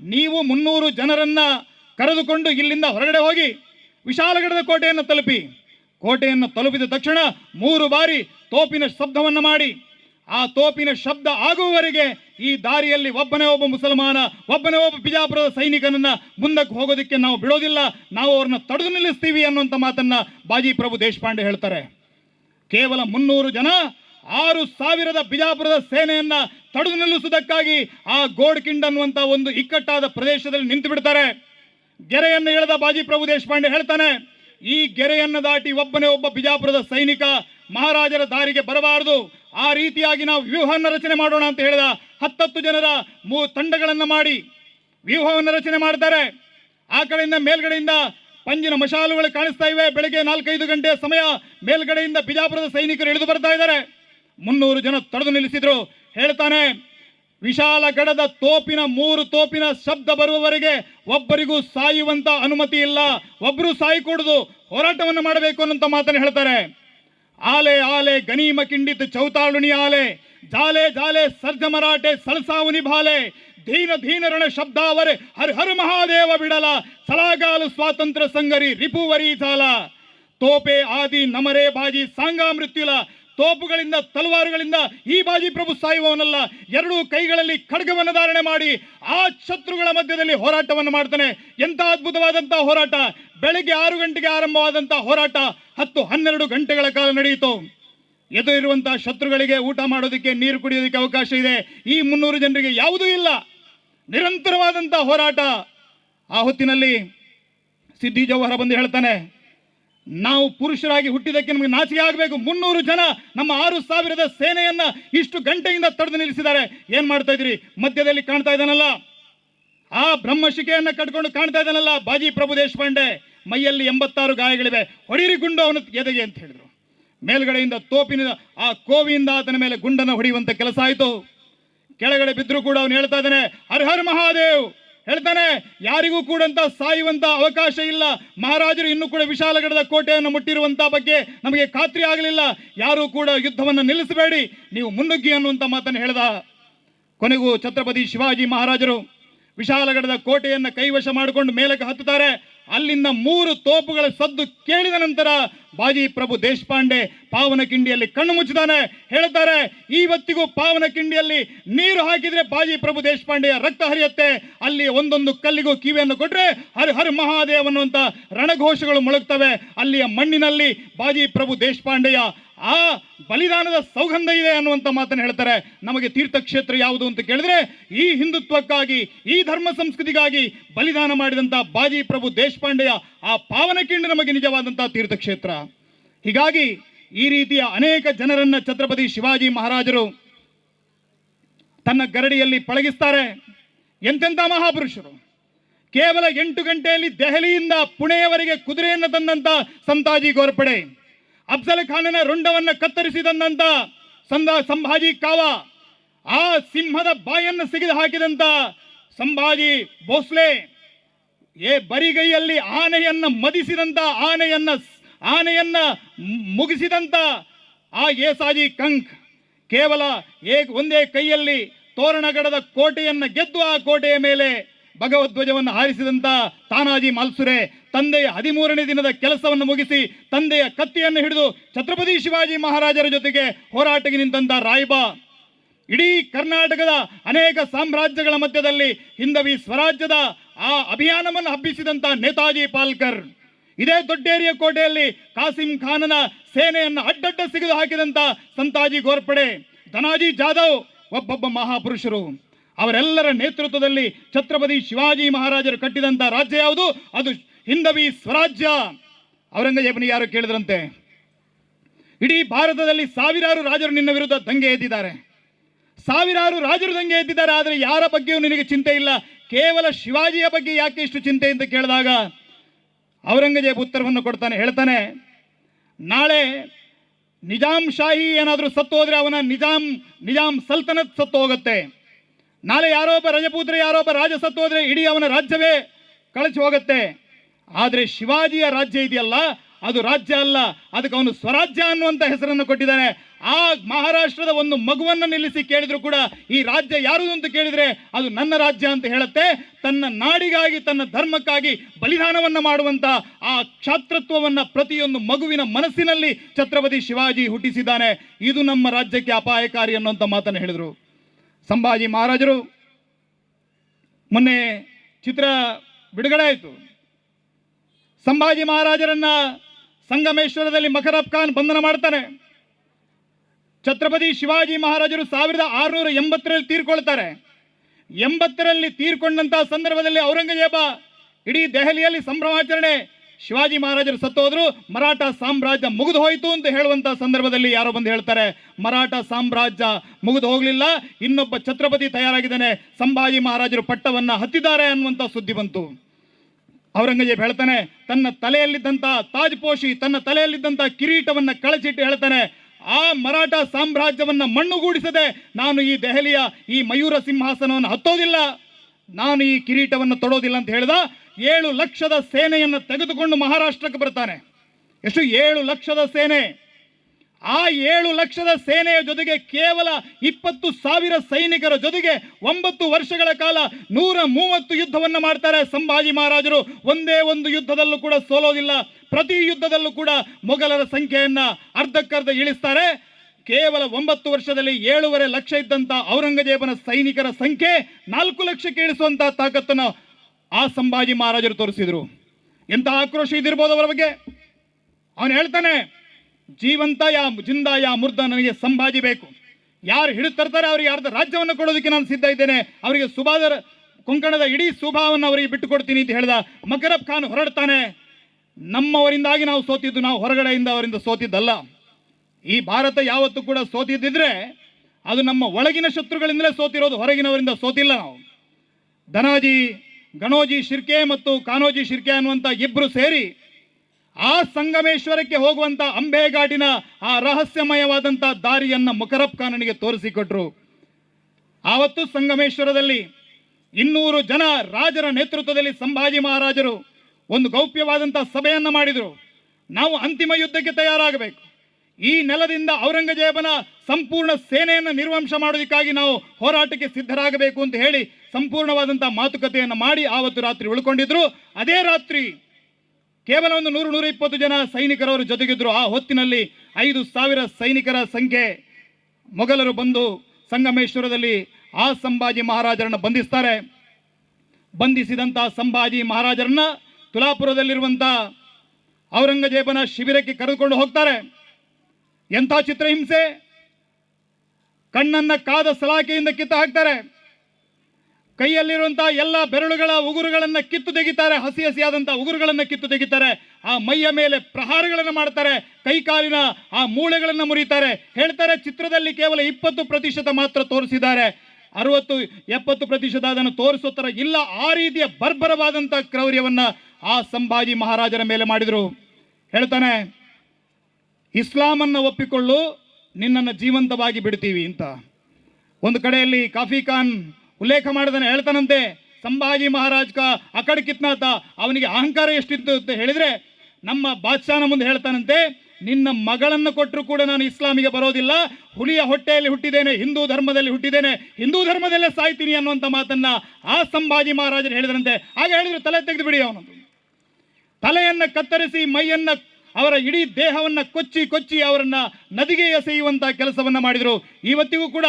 ನೀವು ಮುನ್ನೂರು ಜನರನ್ನು ಕರೆದುಕೊಂಡು ಇಲ್ಲಿಂದ ಹೊರಗಡೆ ಹೋಗಿ ವಿಶಾಲಗಡದ ಕೋಟೆಯನ್ನು ತಲುಪಿ. ಕೋಟೆಯನ್ನು ತಲುಪಿದ ತಕ್ಷಣ ಮೂರು ಬಾರಿ ತೋಪಿನ ಶಬ್ದವನ್ನು ಮಾಡಿ. ಆ ತೋಪಿನ ಶಬ್ದ ಆಗುವವರೆಗೆ ಈ ದಾರಿಯಲ್ಲಿ ಒಬ್ಬನೇ ಒಬ್ಬ ಮುಸಲ್ಮಾನ, ಒಬ್ಬನೇ ಒಬ್ಬ ಬಿಜಾಪುರದ ಸೈನಿಕನನ್ನ ಮುಂದಕ್ಕೆ ಹೋಗೋದಕ್ಕೆ ನಾವು ಬಿಡೋದಿಲ್ಲ. ನಾವು ಅವ್ರನ್ನ ತಡೆದು ನಿಲ್ಲಿಸ್ತೀವಿ ಅನ್ನುವಂಥ ಮಾತನ್ನ ಬಾಜಿ ಪ್ರಭು ದೇಶಪಾಂಡೆ ಹೇಳ್ತಾರೆ. ಕೇವಲ ಮುನ್ನೂರು ಜನ ಆರು ಸಾವಿರದ ಬಿಜಾಪುರದ ಸೇನೆಯನ್ನ ತಡೆದು ನಿಲ್ಲಿಸುವುದಕ್ಕಾಗಿ ಆ ಗೋಡ್ಕಿಂಡ್ ಅನ್ನುವಂಥ ಒಂದು ಇಕ್ಕಟ್ಟಾದ ಪ್ರದೇಶದಲ್ಲಿ ನಿಂತು ಬಿಡ್ತಾರೆ. ಗೆರೆಯನ್ನು ಎಳೆದ ಬಾಜಿ ಪ್ರಭು ದೇಶಪಾಂಡೆ ಹೇಳ್ತಾನೆ, ಈ ಗೆರೆಯನ್ನು ದಾಟಿ ಒಬ್ಬನೇ ಒಬ್ಬ ಬಿಜಾಪುರದ ಸೈನಿಕ ಮಹಾರಾಜರ ದಾರಿಗೆ ಬರಬಾರದು. ಆ ರೀತಿಯಾಗಿ ನಾವು ವ್ಯೂಹವನ್ನು ರಚನೆ ಮಾಡೋಣ ಅಂತ ಹೇಳಿದ ಹತ್ತತ್ತು ಜನರ ಮೂ ತಂಡಗಳನ್ನು ಮಾಡಿ ವ್ಯೂಹವನ್ನು ರಚನೆ ಮಾಡ್ತಾರೆ. ಆ ಕಡೆಯಿಂದ ಮೇಲ್ಗಡೆಯಿಂದ ಪಂಜಿನ ಮಶಾಲುಗಳು ಕಾಣಿಸ್ತಾ ಇವೆ. ಬೆಳಗ್ಗೆ ನಾಲ್ಕೈದು ಗಂಟೆ ಸಮಯ ಮೇಲ್ಗಡೆಯಿಂದ ಬಿಜಾಪುರದ ಸೈನಿಕರು ಇಳಿದು ಬರ್ತಾ ಇದ್ದಾರೆ. ಮುನ್ನೂರು ಜನ ತಡೆದು ನಿಲ್ಲಿಸಿದ್ರು. ಹೇಳ್ತಾನೆ ವಿಶಾಲ ಗಡದ ತೋಪಿನ ಮೂರು ತೋಪಿನ ಶಬ್ದ ಬರುವವರೆಗೆ ಒಬ್ಬರಿಗೂ ಸಾಯುವಂತ ಅನುಮತಿ ಇಲ್ಲ. ಒಬ್ಬರು ಸಾಯಿಕೊಡುದು ಹೋರಾಟವನ್ನು ಮಾಡಬೇಕು ಅನ್ನೋಂಥ ಮಾತನ್ನು ಹೇಳ್ತಾರೆ. आले आले गनीम किंडित चौताळणी आले. झाले झाले सर्ज मराठे सळसावनी भाले. धीन धीन रण शब्दावर हर हर महादेव बिडला सळागाल स्वातंत्र्य संगरी रिपुवरी झाला. तोपे आदी नमरे भाजी सांगा मृत्यूला. ತೋಪುಗಳಿಂದ, ತಲವಾರುಗಳಿಂದ ಈ ಬಾಜಿ ಪ್ರಭು ಸಾಯುವವನಲ್ಲ. ಎರಡೂ ಕೈಗಳಲ್ಲಿ ಖಡ್ಗವನ್ನು ಧಾರಣೆ ಮಾಡಿ ಆ ಶತ್ರುಗಳ ಮಧ್ಯದಲ್ಲಿ ಹೋರಾಟವನ್ನು ಮಾಡ್ತಾನೆ. ಎಂಥ ಅದ್ಭುತವಾದಂಥ ಹೋರಾಟ. ಬೆಳಗ್ಗೆ ಆರು ಗಂಟೆಗೆ ಆರಂಭವಾದಂಥ ಹೋರಾಟ ಹತ್ತು ಹನ್ನೆರಡು ಗಂಟೆಗಳ ಕಾಲ ನಡೆಯಿತು. ಎದುರಿರುವಂತಹ ಶತ್ರುಗಳಿಗೆ ಊಟ ಮಾಡೋದಕ್ಕೆ ನೀರು ಕುಡಿಯೋದಕ್ಕೆ ಅವಕಾಶ ಇದೆ. ಈ ಮುನ್ನೂರು ಜನರಿಗೆ ಯಾವುದೂ ಇಲ್ಲ. ನಿರಂತರವಾದಂಥ ಹೋರಾಟ. ಆ ಹೊತ್ತಿನಲ್ಲಿ ಸಿದ್ದಿ ಜೌಹರ ಬಂದು ಹೇಳ್ತಾನೆ ನಾವು ಪುರುಷರಾಗಿ ಹುಟ್ಟಿದಕ್ಕೆ ನಮಗೆ ನಾಚಿಕೆ ಆಗಬೇಕು. ಮುನ್ನೂರು ಜನ ನಮ್ಮ ಆರು ಸಾವಿರದ ಸೇನೆಯನ್ನ ಇಷ್ಟು ಗಂಟೆಯಿಂದ ತಡೆದು ನಿಲ್ಲಿಸಿದ್ದಾರೆ. ಏನ್ ಮಾಡ್ತಾ ಇದ್ರಿ ಮಧ್ಯದಲ್ಲಿ ಕಾಣ್ತಾ ಇದ್ದಾನಲ್ಲ? ಆ ಬ್ರಹ್ಮಶಿಕೆಯನ್ನ ಕಟ್ಕೊಂಡು ಕಾಣ್ತಾ ಇದ್ದಾನಲ್ಲ ಬಾಜಿ ಪ್ರಭು ದೇಶಪಾಂಡೆ. ಮೈಯಲ್ಲಿ ಎಂಬತ್ತಾರು ಗಾಯಗಳಿವೆ. ಹೊಡಿರಿ ಗುಂಡು ಅವನ ಎದೆಗೆ ಅಂತ ಹೇಳಿದ್ರು. ಮೇಲ್ಗಡೆಯಿಂದ ತೋಪಿನ ಆ ಕೋವಿಯಿಂದ ಆತನ ಮೇಲೆ ಗುಂಡನ್ನು ಹೊಡೆಯುವಂತ ಕೆಲಸ ಆಯಿತು. ಕೆಳಗಡೆ ಬಿದ್ದರೂ ಕೂಡ ಅವನು ಹೇಳ್ತಾ ಇದ್ದಾನೆ ಹರ್ ಹರ್ ಮಹಾದೇವ್! ಹೇಳ್ತಾನೆ, ಯಾರಿಗೂ ಕೂಡ ಅಂತ ಸಾಯುವಂತ ಅವಕಾಶ ಇಲ್ಲ. ಮಹಾರಾಜರು ಇನ್ನೂ ಕೂಡ ವಿಶಾಲಗಡದ ಕೋಟೆಯನ್ನು ಮುಟ್ಟಿರುವಂತ ಬಗ್ಗೆ ನಮಗೆ ಖಾತ್ರಿ ಆಗಲಿಲ್ಲ. ಯಾರೂ ಕೂಡ ಯುದ್ಧವನ್ನು ನಿಲ್ಲಿಸಬೇಡಿ. ನೀವು ಮುನ್ನುಗ್ಗಿ ಅನ್ನುವಂತ ಮಾತನ್ನು ಹೇಳಿದ ಕೊನೆಗೂ ಛತ್ರಪತಿ ಶಿವಾಜಿ ಮಹಾರಾಜರು ವಿಶಾಲಗಡದ ಕೋಟೆಯನ್ನು ಕೈವಶ ಮಾಡಿಕೊಂಡು ಮೇಲಕ್ಕೆ ಹತ್ತುತ್ತಾರೆ. ಅಲ್ಲಿಂದ ಮೂರು ತೋಪುಗಳ ಸದ್ದು ಕೇಳಿದ ನಂತರ ಬಾಜಿ ಪ್ರಭು ದೇಶಪಾಂಡೆ ಪಾವನ ಕಿಂಡಿಯಲ್ಲಿ ಕಣ್ಣು ಮುಚ್ಚಿದಾನೆ. ಹೇಳ್ತಾರೆ ಇವತ್ತಿಗೂ ಪಾವನ ಕಿಂಡಿಯಲ್ಲಿ ನೀರು ಹಾಕಿದ್ರೆ ಬಾಜಿ ಪ್ರಭು ದೇಶಪಾಂಡೆಯ ರಕ್ತ ಹರಿಯುತ್ತೆ. ಅಲ್ಲಿ ಒಂದೊಂದು ಕಲ್ಲಿಗೂ ಕಿವಿಯನ್ನು ಕೊಟ್ಟರೆ ಹರಿ ಹರಿ ಮಹಾದೇವ ಅನ್ನುವಂಥ ರಣಘೋಷಗಳು ಮೊಳಗ್ತವೆ. ಅಲ್ಲಿಯ ಮಣ್ಣಿನಲ್ಲಿ ಬಾಜಿ ಪ್ರಭು ದೇಶಪಾಂಡೆಯ ಆ ಬಲಿದಾನದ ಸೌಗಂಧ ಇದೆ ಅನ್ನುವಂಥ ಮಾತನ್ನು ಹೇಳ್ತಾರೆ. ನಮಗೆ ತೀರ್ಥಕ್ಷೇತ್ರ ಯಾವುದು ಅಂತ ಕೇಳಿದ್ರೆ, ಈ ಹಿಂದುತ್ವಕ್ಕಾಗಿ, ಈ ಧರ್ಮ ಸಂಸ್ಕೃತಿಗಾಗಿ ಬಲಿದಾನ ಮಾಡಿದಂಥ ಬಾಜಿ ಪ್ರಭು ದೇಶಪಾಂಡೆಯ ಆ ಪಾವನಕಿಂಡು ನಮಗೆ ನಿಜವಾದಂಥ ತೀರ್ಥಕ್ಷೇತ್ರ. ಹೀಗಾಗಿ ಈ ರೀತಿಯ ಅನೇಕ ಜನರನ್ನು ಛತ್ರಪತಿ ಶಿವಾಜಿ ಮಹಾರಾಜರು ತನ್ನ ಗರಡಿಯಲ್ಲಿ ಪಳಗಿಸ್ತಾರೆ. ಎಂತೆಂಥ ಮಹಾಪುರುಷರು. ಕೇವಲ ಎಂಟು ಗಂಟೆಯಲ್ಲಿ ದೆಹಲಿಯಿಂದ ಪುಣೆಯವರೆಗೆ ಕುದುರೆಯನ್ನು ತಂದಂತ ಸಂತಾಜಿ ಗೋರ್ಪಡೆ. ಅಫ್ಜಲ್ ಖಾನನ ರುಂಡವನ್ನ ಕತ್ತರಿಸಿದಂತ ಸಂದ ಸಂಭಾಜಿ ಕಾವ ಆ ಸಿಂಹದ ಬಾಯನ್ನು ಸಿಗಿದು ಹಾಕಿದಂತ ಸಂಭಾಜಿ ಭೋಸ್ಲೆ ಏ ಬರಿಗೈಯಲ್ಲಿ ಆನೆಯನ್ನ ಮದಿಸಿದಂತ ಆನೆಯನ್ನ ಆನೆಯನ್ನ ಮುಗಿಸಿದಂತ ಆ ಏಸಾಜಿ ಕಂಕ್ ಕೇವಲ ಏ ಒಂದೇ ಕೈಯಲ್ಲಿ ತೋರಣಗಡದ ಕೋಟೆಯನ್ನ ಗೆದ್ದು ಆ ಕೋಟೆಯ ಮೇಲೆ ಭಗವಧ್ವಜವನ್ನು ಹಾರಿಸಿದಂತ ತಾನಾಜಿ ಮಾಲ್ಸುರೆ ತಂದೆಯ ಹದಿಮೂರನೇ ದಿನದ ಕೆಲಸವನ್ನು ಮುಗಿಸಿ ತಂದೆಯ ಕತ್ತಿಯನ್ನು ಹಿಡಿದು ಛತ್ರಪತಿ ಶಿವಾಜಿ ಮಹಾರಾಜರ ಜೊತೆಗೆ ಹೋರಾಟಕ್ಕೆ ನಿಂತಂತ ರಾಯಬ ಇಡೀ ಕರ್ನಾಟಕದ ಅನೇಕ ಸಾಮ್ರಾಜ್ಯಗಳ ಮಧ್ಯದಲ್ಲಿ ಹಿಂದವಿ ಸ್ವರಾಜ್ಯದ ಆ ಅಭಿಯಾನವನ್ನು ಹಬ್ಬಿಸಿದಂತ ನೇತಾಜಿ ಪಾಲ್ಕರ್. ಇದೇ ದೊಡ್ಡೇರಿಯ ಕೋಟೆಯಲ್ಲಿ ಕಾಸಿಂ ಖಾನನ ಸೇನೆಯನ್ನು ಅಡ್ಡಡ್ಡ ಸಿಗಿದು ಹಾಕಿದಂತ ಸಂತಾಜಿ ಗೋರ್ಪಡೆ, ಧನಾಜಿ ಜಾಧವ್ ಒಬ್ಬೊಬ್ಬ ಮಹಾಪುರುಷರು. ಅವರೆಲ್ಲರ ನೇತೃತ್ವದಲ್ಲಿ ಛತ್ರಪತಿ ಶಿವಾಜಿ ಮಹಾರಾಜರು ಕಟ್ಟಿದಂಥ ರಾಜ್ಯ ಯಾವುದು? ಅದು ಹಿಂದವಿ ಸ್ವರಾಜ್ಯ. ಔರಂಗಜೇಬನಿಗೆ ಯಾರು ಕೇಳಿದ್ರಂತೆ? ಇಡೀ ಭಾರತದಲ್ಲಿ ಸಾವಿರಾರು ರಾಜರು ನಿನ್ನ ವಿರುದ್ಧ ದಂಗೆ ಎದ್ದಿದ್ದಾರೆ. ಸಾವಿರಾರು ರಾಜರು ದಂಗೆ ಎದ್ದಿದ್ದಾರೆ, ಆದರೆ ಯಾರ ಬಗ್ಗೆಯೂ ನಿನಗೆ ಚಿಂತೆ ಇಲ್ಲ. ಕೇವಲ ಶಿವಾಜಿಯ ಬಗ್ಗೆ ಯಾಕೆ ಇಷ್ಟು ಚಿಂತೆ ಅಂತ ಕೇಳಿದಾಗ ಔರಂಗಜೇಬ್ ಉತ್ತರವನ್ನು ಕೊಡ್ತಾನೆ, ಹೇಳ್ತಾನೆ, ನಾಳೆ ನಿಜಾಮ್ ಶಾಹಿ ಏನಾದರೂ ಸತ್ತು ಹೋದರೆ ಅವನ ನಿಜಾಮ್ ನಿಜಾಮ್ ಸಲ್ತನತ್ ಸತ್ತು ಹೋಗುತ್ತೆ. ನಾಳೆ ಯಾರೋ ಒಬ್ಬ ರಜಪೂತ್ರ, ಯಾರೋ ಒಬ್ಬ ರಾಜ ಸತ್ತು ಹೋದರೆ ಇಡೀ ಅವನ ರಾಜ್ಯವೇ ಕಳಚಿ ಹೋಗುತ್ತೆ. ಆದರೆ ಶಿವಾಜಿಯ ರಾಜ್ಯ ಇದೆಯಲ್ಲ? ಅದು ರಾಜ್ಯ ಅಲ್ಲ. ಅದಕ್ಕೆ ಅವನು ಸ್ವರಾಜ್ಯ ಅನ್ನುವಂಥ ಹೆಸರನ್ನು ಕೊಟ್ಟಿದ್ದಾನೆ. ಆ ಮಹಾರಾಷ್ಟ್ರದ ಒಂದು ಮಗುವನ್ನು ನಿಲ್ಲಿಸಿ ಕೇಳಿದ್ರು ಕೂಡ ಈ ರಾಜ್ಯ ಯಾರು ಅಂತ ಕೇಳಿದ್ರೆ ಅದು ನನ್ನ ರಾಜ್ಯ ಅಂತ ಹೇಳುತ್ತೆ. ತನ್ನ ನಾಡಿಗಾಗಿ, ತನ್ನ ಧರ್ಮಕ್ಕಾಗಿ ಬಲಿದಾನವನ್ನ ಮಾಡುವಂತ ಆ ಕ್ಷಾತ್ರತ್ವವನ್ನ ಪ್ರತಿಯೊಂದು ಮಗುವಿನ ಮನಸ್ಸಿನಲ್ಲಿ ಛತ್ರಪತಿ ಶಿವಾಜಿ ಹುಟ್ಟಿಸಿದ್ದಾನೆ. ಇದು ನಮ್ಮ ರಾಜ್ಯಕ್ಕೆ ಅಪಾಯಕಾರಿ ಅನ್ನುವಂಥ ಮಾತನ್ನು ಹೇಳಿದರು. ಸಂಭಾಜಿ ಮಹಾರಾಜರು, ಮೊನ್ನೆ ಚಿತ್ರ ಬಿಡುಗಡೆ ಆಯಿತು. ಸಂಭಾಜಿ ಮಹಾರಾಜರನ್ನ ಸಂಗಮೇಶ್ವರದಲ್ಲಿ ಮಕರಬ್ ಖಾನ್ ಬಂಧನ ಮಾಡ್ತಾನೆ. ಛತ್ರಪತಿ ಶಿವಾಜಿ ಮಹಾರಾಜರು ಸಾವಿರದ ಆರುನೂರ ಎಂಬತ್ತರಲ್ಲಿ ತೀರ್ಕೊಳ್ತಾರೆ. ಎಂಬತ್ತರಲ್ಲಿ ತೀರ್ಕೊಂಡಂತಹ ಸಂದರ್ಭದಲ್ಲಿ ಔರಂಗಜೇಬ ಇಡೀ ದೆಹಲಿಯಲ್ಲಿ ಸಂಭ್ರಮಾಚರಣೆ ಶಿವಾಜಿ ಮಹಾರಾಜರು ಸತ್ತೋದ್ರು. ಮರಾಠ ಸಾಮ್ರಾಜ್ಯ ಮುಗಿದು ಹೋಯಿತು ಅಂತ ಹೇಳುವಂತಹ ಸಂದರ್ಭದಲ್ಲಿ ಯಾರೋ ಬಂದು ಹೇಳ್ತಾರೆ, ಮರಾಠ ಸಾಮ್ರಾಜ್ಯ ಮುಗಿದು ಹೋಗಲಿಲ್ಲ, ಇನ್ನೊಬ್ಬ ಛತ್ರಪತಿ ತಯಾರಾಗಿದ್ದಾನೆ. ಸಂಭಾಜಿ ಮಹಾರಾಜರು ಪಟ್ಟವನ್ನ ಹತ್ತಿದ್ದಾರೆ ಅನ್ನುವಂಥ ಸುದ್ದಿ ಬಂತು. ಔರಂಗಜೇಬ್ ಹೇಳ್ತಾನೆ, ತನ್ನ ತಲೆಯಲ್ಲಿದ್ದಂಥ ತಾಜ್ಪೋಷಿ, ತನ್ನ ತಲೆಯಲ್ಲಿದ್ದಂಥ ಕಿರೀಟವನ್ನ ಕಳಚಿಟ್ಟು ಹೇಳ್ತಾನೆ, ಆ ಮರಾಠ ಸಾಮ್ರಾಜ್ಯವನ್ನ ಮಣ್ಣುಗೂಡಿಸದೆ ನಾನು ಈ ದೆಹಲಿಯ ಈ ಮಯೂರ ಸಿಂಹಾಸನವನ್ನು ಹತ್ತೋದಿಲ್ಲ. ನಾನು ಈ ಕಿರೀಟವನ್ನು ತೊಡೋದಿಲ್ಲ ಅಂತ ಹೇಳಿದ, ಏಳು ಲಕ್ಷದ ಸೇನೆಯನ್ನು ತೆಗೆದುಕೊಂಡು ಮಹಾರಾಷ್ಟ್ರಕ್ಕೆ ಬರ್ತಾನೆ. ಎಷ್ಟು? ಏಳು ಲಕ್ಷದ ಸೇನೆ. ಆ ಏಳು ಲಕ್ಷದ ಸೇನೆಯ ಜೊತೆಗೆ ಕೇವಲ ಇಪ್ಪತ್ತು ಸಾವಿರ ಸೈನಿಕರ ಜೊತೆಗೆ ಒಂಬತ್ತು ವರ್ಷಗಳ ಕಾಲ ನೂರ ಮೂವತ್ತು ಯುದ್ಧವನ್ನು ಮಾಡ್ತಾರೆ ಸಂಭಾಜಿ ಮಹಾರಾಜರು. ಒಂದೇ ಒಂದು ಯುದ್ಧದಲ್ಲೂ ಕೂಡ ಸೋಲೋದಿಲ್ಲ. ಪ್ರತಿ ಯುದ್ಧದಲ್ಲೂ ಕೂಡ ಮೊಘಲರ ಸಂಖ್ಯೆಯನ್ನ ಅರ್ಧಕ್ಕರ್ಧ ಇಳಿಸ್ತಾರೆ. ಕೇವಲ ಒಂಬತ್ತು ವರ್ಷದಲ್ಲಿ ಏಳೂವರೆ ಲಕ್ಷ ಇದ್ದಂಥ ಔರಂಗಜೇಬನ ಸೈನಿಕರ ಸಂಖ್ಯೆ ನಾಲ್ಕು ಲಕ್ಷಕ್ಕೆ ಇಳಿಸುವಂತಹ ತಾಕತ್ತನ್ನು ಆ ಸಂಭಾಜಿ ಮಹಾರಾಜರು ತೋರಿಸಿದ್ರು. ಎಂಥ ಆಕ್ರೋಶ ಇದಿರ್ಬೋದು ಅವರ ಬಗ್ಗೆ? ಅವನು ಹೇಳ್ತಾನೆ ಜೀವಂತ ಯಾ ಜಿಂದ ಯಾ ಮುರ್ದ ನನಗೆ ಸಂಭಾಜಿ ಬೇಕು. ಯಾರು ಅವ್ರಿಗೆ ಅವರಿಗೆ ಅರ್ಧ ರಾಜ್ಯವನ್ನು ಕೊಡೋದಕ್ಕೆ ನಾನು ಸಿದ್ಧ ಇದ್ದೇನೆ. ಅವರಿಗೆ ಸುಭಾದರ ಕೊಂಕಣದ ಇಡೀ ಸುಭಾವನ್ನು ಅವರಿಗೆ ಬಿಟ್ಟು ಕೊಡ್ತೀನಿ ಅಂತ ಹೇಳಿದ ಮಕರಬ್ ಖಾನ್ ಹೊರಡ್ತಾನೆ. ನಮ್ಮವರಿಂದಾಗಿ ನಾವು ಸೋತಿದ್ದು ನಾವು ಹೊರಗಡೆಯಿಂದ ಅವರಿಂದ ಸೋತಿದ್ದಲ್ಲ. ಈ ಭಾರತ ಯಾವತ್ತೂ ಕೂಡ ಸೋತಿದ್ದಿದ್ರೆ ಅದು ನಮ್ಮ ಒಳಗಿನ ಶತ್ರುಗಳಿಂದಲೇ ಸೋತಿರೋದು, ಹೊರಗಿನವರಿಂದ ಸೋತಿಲ್ಲ ನಾವು. ಧನಾಜಿ, ಗಣೋಜಿ ಶಿರ್ಕೆ ಮತ್ತು ಕಾನೋಜಿ ಶಿರ್ಕೆ ಅನ್ನುವಂಥ ಇಬ್ಬರು ಸೇರಿ ಆ ಸಂಗಮೇಶ್ವರಕ್ಕೆ ಹೋಗುವಂತ ಅಂಬೆಘಾಟಿನ ಆ ರಹಸ್ಯಮಯವಾದಂಥ ದಾರಿಯನ್ನು ಮುಕರಬ್ ಖಾನನಿಗೆ ತೋರಿಸಿಕೊಟ್ರು. ಆವತ್ತು ಸಂಗಮೇಶ್ವರದಲ್ಲಿ ಇನ್ನೂರು ಜನ ರಾಜರ ನೇತೃತ್ವದಲ್ಲಿ ಸಂಭಾಜಿ ಮಹಾರಾಜರು ಒಂದು ಗೌಪ್ಯವಾದಂಥ ಸಭೆಯನ್ನು ಮಾಡಿದರು. ನಾವು ಅಂತಿಮ ಯುದ್ಧಕ್ಕೆ ತಯಾರಾಗಬೇಕು. ಈ ನೆಲದಿಂದ ಔರಂಗಜೇಬನ ಸಂಪೂರ್ಣ ಸೇನೆಯನ್ನು ನಿರ್ವಂಶ ಮಾಡೋದಕ್ಕಾಗಿ ನಾವು ಹೋರಾಟಕ್ಕೆ ಸಿದ್ಧರಾಗಬೇಕು ಅಂತ ಹೇಳಿ ಸಂಪೂರ್ಣವಾದಂಥ ಮಾತುಕತೆಯನ್ನು ಮಾಡಿ ಆವತ್ತು ರಾತ್ರಿ ಉಳ್ಕೊಂಡಿದ್ರು. ಅದೇ ರಾತ್ರಿ ಕೇವಲ ಒಂದು ನೂರು, ನೂರ ಇಪ್ಪತ್ತು ಜನ ಸೈನಿಕರವರು ಜೊತೆಗಿದ್ದರು ಆ ಹೊತ್ತಿನಲ್ಲಿ ಐದು ಸಾವಿರ ಸೈನಿಕರ ಸಂಖ್ಯೆ ಮೊಘಲರು ಬಂದು ಸಂಗಮೇಶ್ವರದಲ್ಲಿ ಆ ಸಂಭಾಜಿ ಮಹಾರಾಜರನ್ನು ಬಂಧಿಸ್ತಾರೆ. ಬಂಧಿಸಿದಂಥ ಸಂಭಾಜಿ ಮಹಾರಾಜರನ್ನ ತುಲಾಪುರದಲ್ಲಿರುವಂಥ ಔರಂಗಜೇಬನ ಶಿಬಿರಕ್ಕೆ ಕರೆದುಕೊಂಡು ಹೋಗ್ತಾರೆ. ಎಂಥ ಚಿತ್ರಹಿಂಸೆ! ಕಣ್ಣನ್ನು ಕಾದ ಸಲಾಕೆಯಿಂದ ಕಿತ್ತು ಹಾಕ್ತಾರೆ. ಕೈಯಲ್ಲಿರುವಂತಹ ಎಲ್ಲ ಬೆರಳುಗಳ ಉಗುರುಗಳನ್ನು ಕಿತ್ತು ತೆಗಿತಾರೆ, ಹಸಿ ಹಸಿಯಾದಂಥ ಉಗುರುಗಳನ್ನು ಕಿತ್ತು ತೆಗಿತಾರೆ. ಆ ಮೈಯ ಮೇಲೆ ಪ್ರಹಾರಗಳನ್ನು ಮಾಡ್ತಾರೆ ಕೈಕಾಲಿನ ಆ ಮೂಳೆಗಳನ್ನು ಮುರಿತಾರೆ. ಹೇಳ್ತಾರೆ, ಚಿತ್ರದಲ್ಲಿ ಕೇವಲ ಇಪ್ಪತ್ತು ಪ್ರತಿಶತ ಮಾತ್ರ ತೋರಿಸಿದ್ದಾರೆ. ಅರವತ್ತು, ಎಪ್ಪತ್ತು ಪ್ರತಿಶತ ಅದನ್ನು ತೋರಿಸೋ ಥರ ಇಲ್ಲ. ಆ ರೀತಿಯ ಬರ್ಬರವಾದಂಥ ಕ್ರೌರ್ಯವನ್ನ ಆ ಸಂಭಾಜಿ ಮಹಾರಾಜರ ಮೇಲೆ ಮಾಡಿದರು. ಹೇಳ್ತಾನೆ, ಇಸ್ಲಾಮನ್ನು ಒಪ್ಪಿಕೊಳ್ಳು, ನಿನ್ನನ್ನು ಜೀವಂತವಾಗಿ ಬಿಡ್ತೀವಿ ಅಂತ. ಒಂದು ಕಡೆಯಲ್ಲಿ ಕಾಫಿ ಖಾನ್ ಉಲ್ಲೇಖ ಮಾಡಿದಾನೆ, ಹೇಳ್ತಾನಂತೆ, ಸಂಭಾಜಿ ಮಹಾರಾಜ್ ಕ ಅಕಡ್ ಕಿತ್ನಾತ ಅವನಿಗೆ ಅಹಂಕಾರ ಎಷ್ಟಿತ್ತು ಅಂತ ಹೇಳಿದ್ರೆ, ನಮ್ಮ ಬಾದ್ಶಾನ ಮುಂದೆ ಹೇಳ್ತಾನಂತೆ, ನಿನ್ನ ಮಗಳನ್ನು ಕೊಟ್ಟರು ಕೂಡ ನಾನು ಇಸ್ಲಾಮಿಗೆ ಬರೋದಿಲ್ಲ, ಹುಲಿಯ ಹೊಟ್ಟೆಯಲ್ಲಿ ಹುಟ್ಟಿದ್ದೇನೆ, ಹಿಂದೂ ಧರ್ಮದಲ್ಲಿ ಹುಟ್ಟಿದ್ದೇನೆ, ಹಿಂದೂ ಧರ್ಮದಲ್ಲೇ ಸಾಯ್ತೀನಿ ಅನ್ನುವಂಥ ಮಾತನ್ನ ಆ ಸಂಭಾಜಿ ಮಹಾರಾಜರು ಹೇಳಿದ್ರಂತೆ. ಆಗ ಹೇಳಿದ್ರು, ತಲೆ ತೆಗೆದು ಬಿಡಿ ಅವನದು. ತಲೆಯನ್ನು ಕತ್ತರಿಸಿ, ಮೈಯನ್ನ, ಅವರ ಇಡೀ ದೇಹವನ್ನ ಕೊಚ್ಚಿ ಕೊಚ್ಚಿ ಅವರನ್ನು ನದಿಗೆ ಎಸೆಯುವಂಥ ಕೆಲಸವನ್ನ ಮಾಡಿದರು. ಇವತ್ತಿಗೂ ಕೂಡ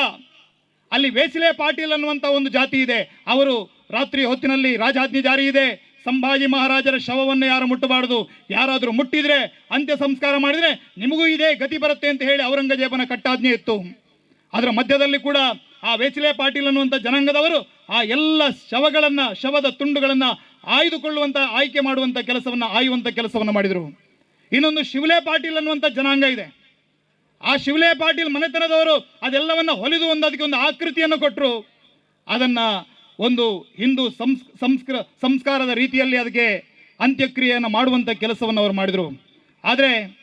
ಅಲ್ಲಿ ವೇಸಿಲೆ ಪಾಟೀಲ್ ಅನ್ನುವಂಥ ಒಂದು ಜಾತಿ ಇದೆ. ಅವರು ರಾತ್ರಿ ಹೊತ್ತಿನಲ್ಲಿ ರಾಜಾಜ್ಞೆ ಜಾರಿ ಇದೆ. ಸಂಭಾಜಿ ಮಹಾರಾಜರ ಶವವನ್ನು ಯಾರು ಮುಟ್ಟಬಾರದು? ಯಾರಾದರೂ ಮುಟ್ಟಿದರೆ, ಅಂತ್ಯ ಸಂಸ್ಕಾರ ಮಾಡಿದ್ರೆ ನಿಮಗೂ ಇದೇ ಗತಿ ಬರುತ್ತೆ ಅಂತ ಹೇಳಿ ಔರಂಗಜೇಬನ ಕಟ್ಟಾಜ್ಞೆ ಇತ್ತು. ಅದರ ಮಧ್ಯದಲ್ಲಿ ಕೂಡ ಆ ವೇಚಿಲೆ ಪಾಟೀಲ್ ಅನ್ನುವಂಥ ಜನಾಂಗದವರು ಆ ಎಲ್ಲ ಶವಗಳನ್ನು, ಶವದ ತುಂಡುಗಳನ್ನು ಆಯ್ದುಕೊಳ್ಳುವಂತ, ಆಯ್ಕೆ ಮಾಡುವಂತ ಕೆಲಸವನ್ನ, ಆಯುವಂತ ಕೆಲಸವನ್ನ ಮಾಡಿದರು. ಇನ್ನೊಂದು ಶಿವಲೆ ಪಾಟೀಲ್ ಅನ್ನುವಂಥ ಜನಾಂಗ ಇದೆ. ಆ ಶಿವಲೇ ಪಾಟೀಲ್ ಮನೆತನದವರು ಅದೆಲ್ಲವನ್ನ ಹೊಲಿದು ಒಂದು ಅದಕ್ಕೆ ಒಂದು ಆಕೃತಿಯನ್ನು ಕೊಟ್ಟರು ಅದನ್ನ ಒಂದು ಹಿಂದೂ ಸಂಸ್, ಸಂಸ್ಕೃ, ಸಂಸ್ಕಾರದ ರೀತಿಯಲ್ಲಿ ಅದಕ್ಕೆ ಅಂತ್ಯಕ್ರಿಯೆಯನ್ನು ಮಾಡುವಂಥ ಕೆಲಸವನ್ನು ಅವರು ಮಾಡಿದರು. ಆದರೆ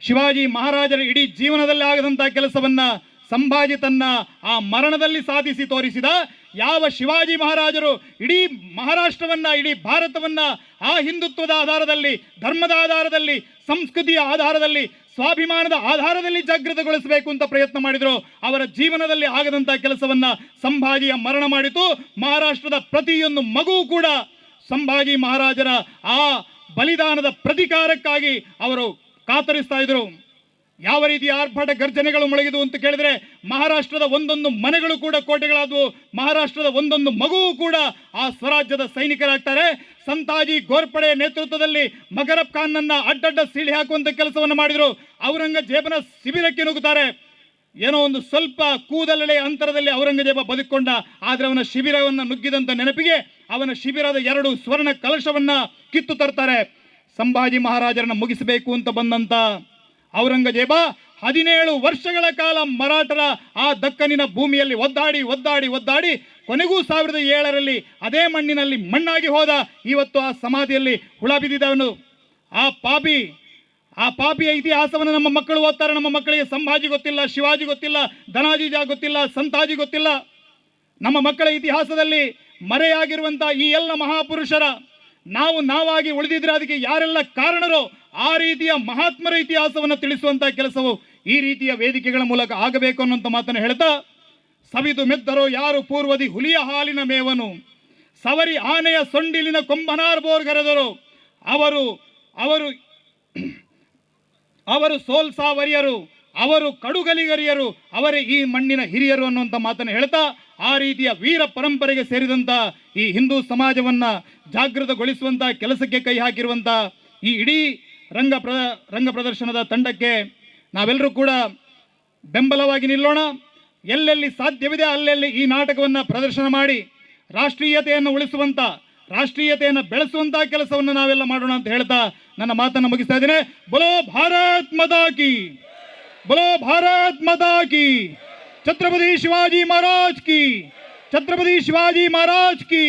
ಶಿವಾಜಿ ಮಹಾರಾಜರ ಇಡೀ ಜೀವನದಲ್ಲಿ ಆಗದಂಥ ಕೆಲಸವನ್ನ ಸಂಭಾಜಿ ತನ್ನ ಆ ಮರಣದಲ್ಲಿ ಸಾಧಿಸಿ ತೋರಿಸಿದ ಯಾವ ಶಿವಾಜಿ ಮಹಾರಾಜರು ಇಡೀ ಮಹಾರಾಷ್ಟ್ರವನ್ನ, ಇಡೀ ಭಾರತವನ್ನ ಆ ಹಿಂದುತ್ವದ ಆಧಾರದಲ್ಲಿ, ಧರ್ಮದ ಆಧಾರದಲ್ಲಿ, ಸಂಸ್ಕೃತಿಯ ಆಧಾರದಲ್ಲಿ ಸ್ವಾಭಿಮಾನದ ಆಧಾರದಲ್ಲಿ ಜಾಗೃತಗೊಳಿಸಬೇಕು ಅಂತ ಪ್ರಯತ್ನ ಮಾಡಿದ್ರು. ಅವರ ಜೀವನದಲ್ಲಿ ಆಗದಂತ ಕೆಲಸವನ್ನ ಸಂಭಾಜಿಯ ಮರಣ ಮಾಡಿತು. ಮಹಾರಾಷ್ಟ್ರದ ಪ್ರತಿಯೊಂದು ಮಗುವು ಕೂಡ ಸಂಭಾಜಿ ಮಹಾರಾಜರ ಆ ಬಲಿದಾನದ ಪ್ರತಿಕಾರಕ್ಕಾಗಿ ಅವರು ಕಾತರಿಸ್ತಾ ಇದ್ರು. ಯಾವ ರೀತಿ ಆರ್ಭಟ ಗರ್ಜನೆಗಳು ಮೊಳಗಿದು ಅಂತ ಕೇಳಿದ್ರೆ ಮಹಾರಾಷ್ಟ್ರದ ಒಂದೊಂದು ಮನೆಗಳು ಕೂಡ ಕೋಟೆಗಳಾದವು. ಮಹಾರಾಷ್ಟ್ರದ ಒಂದೊಂದು ಮಗುವು ಕೂಡ ಆ ಸ್ವರಾಜ್ಯದ ಸೈನಿಕರಾಗ್ತಾರೆ. ಸಂತಾಜಿ ಗೋರ್ಪಡೆ ನೇತೃತ್ವದಲ್ಲಿ ಮಗರಬ್ ಖಾನ್ನನ್ನ ಅಡ್ಡಡ್ಡ ಸೀಳಿ ಹಾಕುವಂಥ ಕೆಲಸವನ್ನು ಮಾಡಿದ್ರು. ಔರಂಗಜೇಬನ ಶಿಬಿರಕ್ಕೆ ನುಗ್ಗುತ್ತಾರೆ. ಏನೋ ಒಂದು ಸ್ವಲ್ಪ ಕೂದಲೆಳೆ ಅಂತರದಲ್ಲಿ ಔರಂಗಜೇಬ ಬದುಕೊಂಡ, ಆದರೆ ಅವನ ಶಿಬಿರವನ್ನು ನುಗ್ಗಿದಂತ ನೆನಪಿಗೆ ಅವನ ಶಿಬಿರದ ಎರಡು ಸ್ವರ್ಣ ಕಲಶವನ್ನ ಕಿತ್ತು ತರ್ತಾರೆ. ಸಂಭಾಜಿ ಮಹಾರಾಜರನ್ನ ಮುಗಿಸಬೇಕು ಅಂತ ಬಂದಂತ ಔರಂಗಜೇಬ ಹದಿನೇಳು ವರ್ಷಗಳ ಕಾಲ ಮರಾಠರ ಆ ದಕ್ಕನಿನ ಭೂಮಿಯಲ್ಲಿ ಒದ್ದಾಡಿ ಒದ್ದಾಡಿ ಒದ್ದಾಡಿ ಕೊನೆಗೂ ಸಾವಿರದ ಏಳರಲ್ಲಿ ಅದೇ ಮಣ್ಣಿನಲ್ಲಿ ಮಣ್ಣಾಗಿ ಹೋದ ಇವತ್ತು ಆ ಸಮಾಧಿಯಲ್ಲಿ ಹುಳ ಬಿದ್ದಿದ್ದವನು ಆ ಪಾಪಿ, ಆ ಪಾಪಿಯ ಇತಿಹಾಸವನ್ನು ನಮ್ಮ ಮಕ್ಕಳು ಓದ್ತಾರೆ. ನಮ್ಮ ಮಕ್ಕಳಿಗೆ ಸಂಭಾಜಿ ಗೊತ್ತಿಲ್ಲ, ಶಿವಾಜಿ ಗೊತ್ತಿಲ್ಲ ಧನಾಜಿಜ ಗೊತ್ತಿಲ್ಲ, ಸಂತಾಜಿ ಗೊತ್ತಿಲ್ಲ. ನಮ್ಮ ಮಕ್ಕಳ ಇತಿಹಾಸದಲ್ಲಿ ಮರೆಯಾಗಿರುವಂಥ ಈ ಎಲ್ಲ ಮಹಾಪುರುಷರ ನಾವು ನಾವಾಗಿ ಉಳಿದಿದ್ರೆ ಅದಕ್ಕೆ ಯಾರೆಲ್ಲ ಕಾರಣರೋ? ಆ ರೀತಿಯ ಮಹಾತ್ಮರ ಇತಿಹಾಸವನ್ನು ತಿಳಿಸುವಂತಹ ಕೆಲಸವು ಈ ರೀತಿಯ ವೇದಿಕೆಗಳ ಮೂಲಕ ಆಗಬೇಕು ಅನ್ನುವಂಥ ಮಾತನ್ನು ಹೇಳ್ತಾ, ಸವಿದು ಮೆದ್ದರೋ ಯಾರು ಪೂರ್ವದಿ ಹುಲಿಯ ಹಾಲಿನ ಮೇವನು, ಸವರಿ ಆನೆಯ ಸೊಂಡಿಲಿನ ಕೊಂಬನಾರ್ ಬೋರ್ಗರೆದರು. ಅವರು ಅವರು ಅವರು ಸೋಲ್ಸಾವರಿಯರು, ಅವರು ಕಡುಗಲಿಗರಿಯರು, ಅವರೇ ಈ ಮಣ್ಣಿನ ಹಿರಿಯರು ಅನ್ನುವಂಥ ಮಾತನ್ನು ಹೇಳ್ತಾ, ಆ ರೀತಿಯ ವೀರ ಪರಂಪರೆಗೆ ಸೇರಿದಂಥ ಈ ಹಿಂದೂ ಸಮಾಜವನ್ನ ಜಾಗೃತಗೊಳಿಸುವಂಥ ಕೆಲಸಕ್ಕೆ ಕೈ ಹಾಕಿರುವಂಥ ಈ ಇಡೀ ರಂಗ ಪ್ರ, ರಂಗ ಪ್ರದರ್ಶನದ ತಂಡಕ್ಕೆ ನಾವೆಲ್ಲರೂ ಕೂಡ ಬೆಂಬಲವಾಗಿ ನಿಲ್ಲೋಣ. ಎಲ್ಲೆಲ್ಲಿ ಸಾಧ್ಯವಿದೆ ಅಲ್ಲೆಲ್ಲಿ ಈ ನಾಟಕವನ್ನು ಪ್ರದರ್ಶನ ಮಾಡಿ, ರಾಷ್ಟ್ರೀಯತೆಯನ್ನು ಉಳಿಸುವಂಥ ರಾಷ್ಟ್ರೀಯತೆಯನ್ನು ಬೆಳೆಸುವಂಥ ಕೆಲಸವನ್ನು ನಾವೆಲ್ಲ ಮಾಡೋಣ ಅಂತ ಹೇಳ್ತಾ ನನ್ನ ಮಾತನ್ನು ಮುಗಿಸ್ತಾ ಇದ್ದೇನೆ. ಬಲೋ ಭಾರತ್ ಮದಾಕಿ ಬಲೋ ಭಾರತ್ ಮದಾಕಿ ಛತ್ರಪತಿ ಶಿವಾಜಿ ಮಹಾರಾಜ್ ಕಿ, ಛತ್ರಪತಿ ಶಿವಾಜಿ ಮಹಾರಾಜ್ ಕಿ,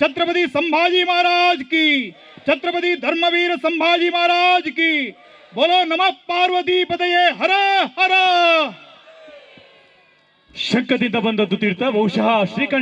ಛತ್ರಪತಿ ಸಂಭಾಜಿ ಮಹಾರಾಜ್ ಕಿ ಛತ್ರಪತಿ ಧರ್ಮವೀರ ಸಂಭಾಜಿ ಮಹಾರಾಜ್ ಕಿ ಬೋಲೋ ನಮಃ ಪಾರ್ವತಿ ಪದಯೇ ಹರ ಹರ ಶಂಕದಿಂದ ಬಂದದ್ದು ತೀರ್ಥ ಬಹುಶಃ ಶ್ರೀಕಂಠ